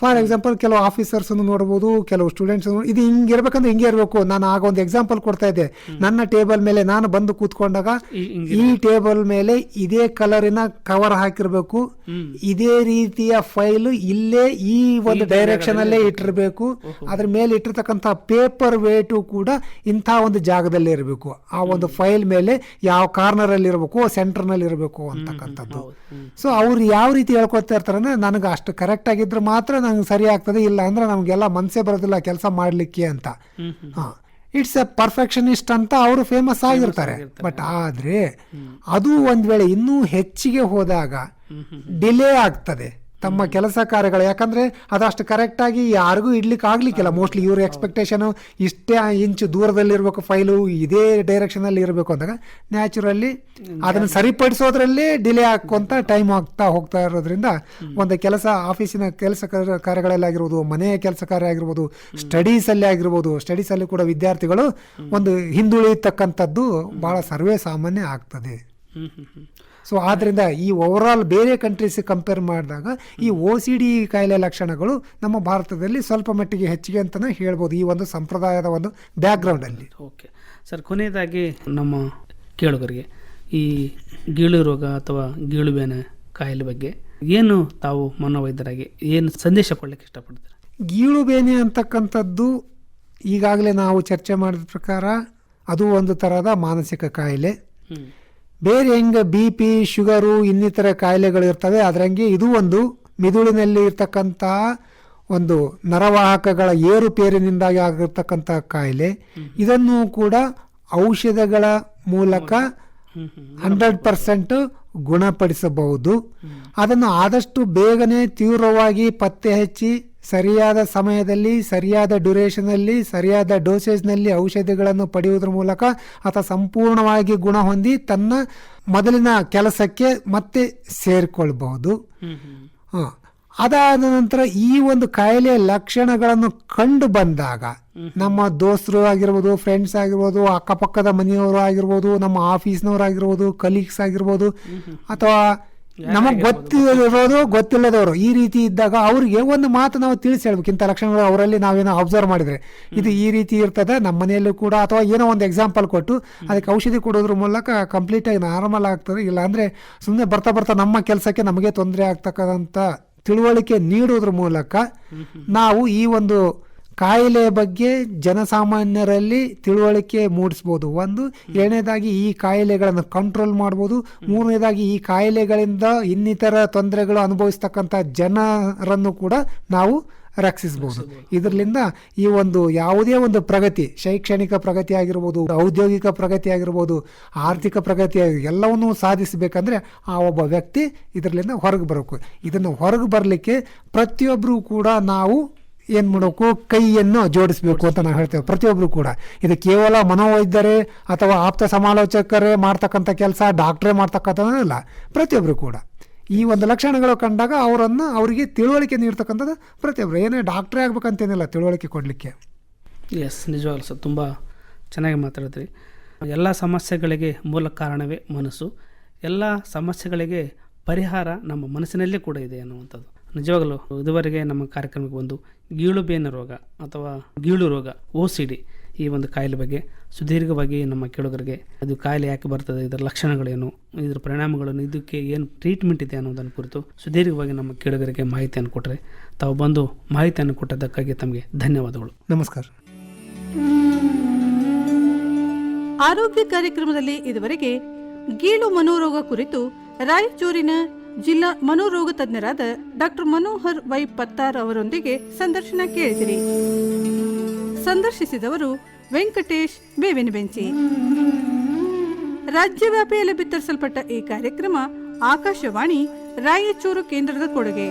ಫಾರ್ ಎಕ್ಸಾಂಪಲ್ ಕೆಲವು ಆಫೀಸರ್ಸ್ ನೋಡ್ಬೋದು ಕೆಲವು ಸ್ಟೂಡೆಂಟ್ಸ್ ಇದು ಹಿಂಗೆ ಇರ್ಬೇಕಂದ್ರೆ ಹಿಂಗೆ ಇರಬೇಕು. ನಾನು ಆಗ ಒಂದು ಎಕ್ಸಾಂಪಲ್ ಕೊಡ್ತಾ ಇದ್ದೆ. ನನ್ನ ಟೇಬಲ್ ಮೇಲೆ ನಾನು ಬಂದು ಕೂತ್ಕೊಂಡಾಗ ಈ- ಟೇಬಲ್ ಮೇಲೆ ಇದೇ ಕಲರಿನ ಕವರ್ ಹಾಕಿರ್ಬೇಕು. ಇದೇ ರೀತಿಯ ಫೈಲ್ ಇಲ್ಲೇ ಈ ಒಂದು ಡೈರೆಕ್ಷನ್ ಅಲ್ಲೇ ಇಟ್ಟಿರಬೇಕು. ಅದ್ರ ಮೇಲೆ ಇಟ್ಟಿರ್ತಕ್ಕಂತಹ ಪೇಪರ್ ವೇಟು ಕೂಡ ಇಂಥ ಒಂದು ಜಾಗದಲ್ಲಿ ಇರಬೇಕು. ಆ ಒಂದು ಫೈಲ್ ಮೇಲೆ ಯಾವ ಕಾರ್ನರ್ ಅಲ್ಲಿ ಇರಬೇಕು ಸೆಂಟರ್ನಲ್ಲಿ ಇರಬೇಕು ಅಂತಕ್ಕಂಥದ್ದು ಸೊ ಅವ್ರು ಯಾವ ರೀತಿ ಹೇಳ್ಕೊತಾ ಇರ್ತಾರೆ ಅಂದ್ರೆ ನನಗೆ ಅಷ್ಟು ಕರೆಕ್ಟ್ ಆಗಿದ್ರೆ ಮಾತ್ರ ನಂಗೆ ಸರಿ ಆಗ್ತದೆ ಇಲ್ಲ ಅಂದ್ರೆ ನಮಗೆಲ್ಲ ಮನಸ್ಸೇ ಬರೋದಿಲ್ಲ ಕೆಲಸ ಮಾಡಲಿಕ್ಕೆ ಅಂತ. ಹಾ ಇಟ್ಸ್ ಎ ಪರ್ಫೆಕ್ಷನಿಸ್ಟ್ ಅಂತ ಅವರು ಫೇಮಸ್ ಆಗಿರ್ತಾರೆ. ಬಟ್ ಆದ್ರೆ ಅದು ಒಂದ್ ವೇಳೆ ಇನ್ನೂ ಹೆಚ್ಚಿಗೆ ಹೋದಾಗ ಡಿಲೇ ಆಗ್ತದೆ. ತಮ್ಮ ಕೆಲಸ ಕಾರ್ಯಗಳು. ಯಾಕಂದ್ರೆ ಅದಷ್ಟು ಕರೆಕ್ಟ್ ಆಗಿ ಯಾರಿಗೂ ಇಡ್ಲಿಕ್ಕೆ ಆಗ್ಲಿಕ್ಕಿಲ್ಲ. ಮೋಸ್ಟ್ಲಿ ಇವ್ರ ಎಕ್ಸ್ಪೆಕ್ಟೇಷನ್ ಇಷ್ಟೇ ಇಂಚು ದೂರದಲ್ಲಿ ಇರಬೇಕು ಫೈಲು ಇದೇ ಡೈರೆಕ್ಷನ್ ಅಲ್ಲಿ ಇರಬೇಕು ಅಂದಾಗ ನ್ಯಾಚುರಲಿ ಅದನ್ನು ಸರಿಪಡಿಸೋದ್ರಲ್ಲಿ ಡಿಲೇ ಹಾಕೊಂತ ಟೈಮ್ ಆಗ್ತಾ ಹೋಗ್ತಾ ಇರೋದ್ರಿಂದ ಒಂದು ಕೆಲಸ ಆಫೀಸಿನ ಕೆಲಸ ಕಾರ್ಯ- ಕಾರ್ಯಗಳಲ್ಲಿ ಆಗಿರ್ಬೋದು ಮನೆಯ ಕೆಲಸ ಕಾರ್ಯ ಆಗಿರ್ಬೋದು ಸ್ಟಡೀಸ್ ಅಲ್ಲಿ ಆಗಿರ್ಬೋದು ಸ್ಟಡೀಸ್ ಅಲ್ಲಿ ಕೂಡ ವಿದ್ಯಾರ್ಥಿಗಳು ಒಂದು ಹಿಂದುಳಿತಕ್ಕಂಥದ್ದು ಬಹಳ ಸರ್ವೇ ಸಾಮಾನ್ಯ ಆಗ್ತದೆ. ಸೊ ಆದ್ದರಿಂದ ಈ ಓವರಾಲ್ ಬೇರೆ ಕಂಟ್ರೀಸ್ ಕಂಪೇರ್ ಮಾಡಿದಾಗ ಈ ಓ ಸಿ ಡಿ ಕಾಯಿಲೆ ಲಕ್ಷಣಗಳು ನಮ್ಮ ಭಾರತದಲ್ಲಿ ಸ್ವಲ್ಪ ಮಟ್ಟಿಗೆ ಹೆಚ್ಚಿಗೆ ಅಂತಲೇ ಹೇಳ್ಬೋದು ಈ ಒಂದು ಸಂಪ್ರದಾಯದ ಒಂದು ಬ್ಯಾಕ್ಗ್ರೌಂಡಲ್ಲಿ ಓಕೆ ಸರ್ ಕೊನೆಯದಾಗಿ ನಮ್ಮ ಕೇಳುಗರಿಗೆ ಈ ಗೀಳು ರೋಗ ಅಥವಾ ಗೀಳುಬೇನೆ ಕಾಯಿಲೆ ಬಗ್ಗೆ ಏನು ತಾವು ಮನೋವೈದ್ಯರಾಗಿ ಏನು ಸಂದೇಶ ಕೊಡ್ಲಿಕ್ಕೆ ಇಷ್ಟಪಡ್ತೀರಾ? ಗೀಳು ಬೇನೆ ಅಂತಕ್ಕಂಥದ್ದು ಈಗಾಗಲೇ ನಾವು ಚರ್ಚೆ ಮಾಡಿದ ಪ್ರಕಾರ ಅದು ಒಂದು ಥರದ ಮಾನಸಿಕ ಕಾಯಿಲೆ. ಬೇರೆ ಹೆಂಗೆ ಬಿ ಪಿ ಶುಗರು ಇನ್ನಿತರ ಕಾಯಿಲೆಗಳು ಇರ್ತವೆ ಅದರಂಗೆ ಇದು ಒಂದು ಮಿದುಳಿನಲ್ಲಿ ಇರ್ತಕ್ಕಂತಹ ಒಂದು ನರವಾಹಕಗಳ ಏರುಪೇರಿನಿಂದಾಗಿ ಆಗಿರ್ತಕ್ಕಂಥ ಕಾಯಿಲೆ. ಇದನ್ನು ಕೂಡ ಔಷಧಗಳ ಮೂಲಕ ಹಂಡ್ರೆಡ್ ಪರ್ಸೆಂಟ್ ಗುಣಪಡಿಸಬಹುದು. ಅದನ್ನು ಆದಷ್ಟು ಬೇಗನೆ ತೀವ್ರವಾಗಿ ಪತ್ತೆ ಹಚ್ಚಿ ಸರಿಯಾದ ಸಮಯದಲ್ಲಿ ಸರಿಯಾದ ಡ್ಯುರೇಷನಲ್ಲಿ ಸರಿಯಾದ ಡೋಸೇಜ್ನಲ್ಲಿ ಔಷಧಿಗಳನ್ನು ಪಡೆಯುವುದರ ಮೂಲಕ ಆತ ಸಂಪೂರ್ಣವಾಗಿ ಗುಣ ಹೊಂದಿ ತನ್ನ ಮೊದಲಿನ ಕೆಲಸಕ್ಕೆ ಮತ್ತೆ ಸೇರಿಕೊಳ್ಬಹುದು. ಅದಾದ ನಂತರ ಈ ಒಂದು ಕಾಯಿಲೆಯ ಲಕ್ಷಣಗಳನ್ನು ಕಂಡು ಬಂದಾಗ ನಮ್ಮ ದೋಸ್ತರು ಆಗಿರ್ಬೋದು ಫ್ರೆಂಡ್ಸ್ ಆಗಿರ್ಬೋದು ಅಕ್ಕಪಕ್ಕದ ಮನೆಯವರು ಆಗಿರ್ಬೋದು ನಮ್ಮ ಆಫೀಸ್ನವ್ರು ಆಗಿರ್ಬೋದು ಕಲೀಗ್ಸ್ ಆಗಿರ್ಬೋದು ಅಥವಾ ನಮಗೆ ಗೊತ್ತಿರೋದು ಗೊತ್ತಿಲ್ಲದವರು ಈ ರೀತಿ ಇದ್ದಾಗ ಅವರಿಗೆ ಒಂದು ಮಾತು ನಾವು ತಿಳಿಸಿ ಹೇಳ್ಬೇಕು. ಇಂಥ ಲಕ್ಷಣಗಳು ಅವರಲ್ಲಿ ನಾವೇನೋ ಅಬ್ಸರ್ವ್ ಮಾಡಿದ್ರೆ. ಇದು ಈ ರೀತಿ ಇರ್ತದೆ ನಮ್ಮ ಮನೆಯಲ್ಲೂ ಕೂಡ ಅಥವಾ ಏನೋ ಒಂದು ಎಕ್ಸಾಂಪಲ್ ಕೊಟ್ಟು ಅದಕ್ಕೆ ಔಷಧಿ ಕೊಡೋದ್ರ ಮೂಲಕ ಕಂಪ್ಲೀಟ್ ಆಗಿ ನಾರ್ಮಲ್ ಆಗ್ತದೆ. ಇಲ್ಲ ಅಂದ್ರೆ ಸುಮ್ಮನೆ ಬರ್ತಾ ಬರ್ತಾ ನಮ್ಮ ಕೆಲಸಕ್ಕೆ ನಮಗೆ ತೊಂದರೆ ಆಗ್ತಕ್ಕಂಥ ತಿಳುವಳಿಕೆ ನೀಡೋದ್ರ ಮೂಲಕ ನಾವು ಈ ಒಂದು ಕಾಯಿಲೆ ಬಗ್ಗೆ ಜನಸಾಮಾನ್ಯರಲ್ಲಿ ತಿಳುವಳಿಕೆ ಮೂಡಿಸ್ಬೋದು. ಒಂದು ಎರಡನೇದಾಗಿ ಈ ಕಾಯಿಲೆಗಳನ್ನು ಕಂಟ್ರೋಲ್ ಮಾಡ್ಬೋದು. ಮೂರನೇದಾಗಿ ಈ ಕಾಯಿಲೆಗಳಿಂದ ಇನ್ನಿತರ ತೊಂದರೆಗಳು ಅನುಭವಿಸ್ತಕ್ಕಂಥ ಜನರನ್ನು ಕೂಡ ನಾವು ರಕ್ಷಿಸಬಹುದು ಇದರಿಂದ ಈ ಒಂದು ಯಾವುದೇ ಒಂದು ಪ್ರಗತಿ ಶೈಕ್ಷಣಿಕ ಪ್ರಗತಿ ಆಗಿರ್ಬೋದು ಔದ್ಯೋಗಿಕ ಪ್ರಗತಿ ಆಗಿರ್ಬೋದು ಆರ್ಥಿಕ ಪ್ರಗತಿ ಎಲ್ಲವನ್ನೂ ಸಾಧಿಸಬೇಕಂದ್ರೆ ಆ ಒಬ್ಬ ವ್ಯಕ್ತಿ ಇದರಿಂದ ಹೊರಗೆ ಬರಬೇಕು. ಇದನ್ನು ಹೊರಗೆ ಬರಲಿಕ್ಕೆ ಪ್ರತಿಯೊಬ್ಬರೂ ಕೂಡ ನಾವು ಏನು ಮಾಡಬೇಕು ಕೈಯನ್ನು ಜೋಡಿಸಬೇಕು ಅಂತ ನಾವು ಹೇಳ್ತೇವೆ. ಪ್ರತಿಯೊಬ್ಬರು ಕೂಡ. ಇದು ಕೇವಲ ಮನೋವೈದ್ಯರೇ ಅಥವಾ ಆಪ್ತ ಸಮಾಲೋಚಕರೇ ಮಾಡ್ತಕ್ಕಂಥ ಕೆಲಸ, ಡಾಕ್ಟ್ರೇ ಮಾಡ್ತಕ್ಕಂಥದ್ದಲ್ಲ. ಪ್ರತಿಯೊಬ್ಬರು ಕೂಡ. ಈ ಒಂದು ಲಕ್ಷಣಗಳು ಕಂಡಾಗ ಅವರನ್ನು ಅವರಿಗೆ ತಿಳುವಳಿಕೆ ನೀಡ್ತಕ್ಕಂಥದ್ದು ಪ್ರತಿಯೊಬ್ಬರು ಏನೇ ಡಾಕ್ಟ್ರೇ ಆಗ್ಬೇಕಂತೇನಿಲ್ಲ ತಿಳುವಳಿಕೆ ಕೊಡಲಿಕ್ಕೆ. ಎಸ್ ನಿಜವಾಗ್ಲು ಸರ್. ತುಂಬ ಚೆನ್ನಾಗಿ ಮಾತಾಡಿದ್ರಿ. ಎಲ್ಲ ಸಮಸ್ಯೆಗಳಿಗೆ ಮೂಲ ಕಾರಣವೇ ಮನಸ್ಸು. ಎಲ್ಲ ಸಮಸ್ಯೆಗಳಿಗೆ ಪರಿಹಾರ ನಮ್ಮ ಮನಸ್ಸಿನಲ್ಲೇ ಕೂಡ ಇದೆ ಅನ್ನುವಂಥದ್ದು. ನಿಜವಾಗಲೂ ಇದುವರೆಗೆ ನಮ್ಮ ಕಾರ್ಯಕ್ರಮಕ್ಕೆ ಬಂದು ಗೀಳುಬೇನ ರೋಗ ಅಥವಾ ಗೀಳು ರೋಗ ಓ ಸಿ ಡಿ ಈ ಒಂದು ಕಾಯಿಲೆ ಬಗ್ಗೆ ಸುದೀರ್ಘವಾಗಿ ನಮ್ಮ ಕೇಳುಗರಿಗೆ ಅದು ಕಾಯಿಲೆ ಯಾಕೆ ಬರ್ತದೆ ಇದರ ಲಕ್ಷಣಗಳೇನು ಇದರ ಪರಿಣಾಮಗಳನ್ನು ಇದಕ್ಕೆ ಏನು ಟ್ರೀಟ್ಮೆಂಟ್ ಇದೆ ಅನ್ನೋದನ್ನು ಕುರಿತು ಸುದೀರ್ಘವಾಗಿ ನಮ್ಮ ಕೇಳುಗರಿಗೆ ಮಾಹಿತಿಯನ್ನು ಕೊಟ್ಟರೆ ತಾವು ಬಂದು ಮಾಹಿತಿಯನ್ನು ಕೊಟ್ಟದ್ದಕ್ಕಾಗಿ ತಮಗೆ ಧನ್ಯವಾದಗಳು. ನಮಸ್ಕಾರ. ಆರೋಗ್ಯ ಕಾರ್ಯಕ್ರಮದಲ್ಲಿ ಇದುವರೆಗೆ ಗೀಳು ಮನೋರೋಗ ಕುರಿತು ರಾಯಚೂರಿನ ಜಿಲ್ಲಾ ಮನೋರೋಗ ತಜ್ಞರಾದ ಡಾಕ್ಟರ್ ಮನೋಹರ್ ವೈ ಪತ್ತಾರ್ ಅವರೊಂದಿಗೆ ಸಂದರ್ಶನ ಕೇಳಿದಿರಿ. ಸಂದರ್ಶಿಸಿದವರು ವೆಂಕಟೇಶ್ ಬೇವಿನ ಬೆಂಚಿ ರಾಜ್ಯವ್ಯಾಪಿಯಲ್ಲಿ ಬಿತ್ತರಿಸಲ್ಪಟ್ಟ ಈ ಕಾರ್ಯಕ್ರಮ ಆಕಾಶವಾಣಿ ರಾಯಚೂರು ಕೇಂದ್ರದ ಕೊಡುಗೆ.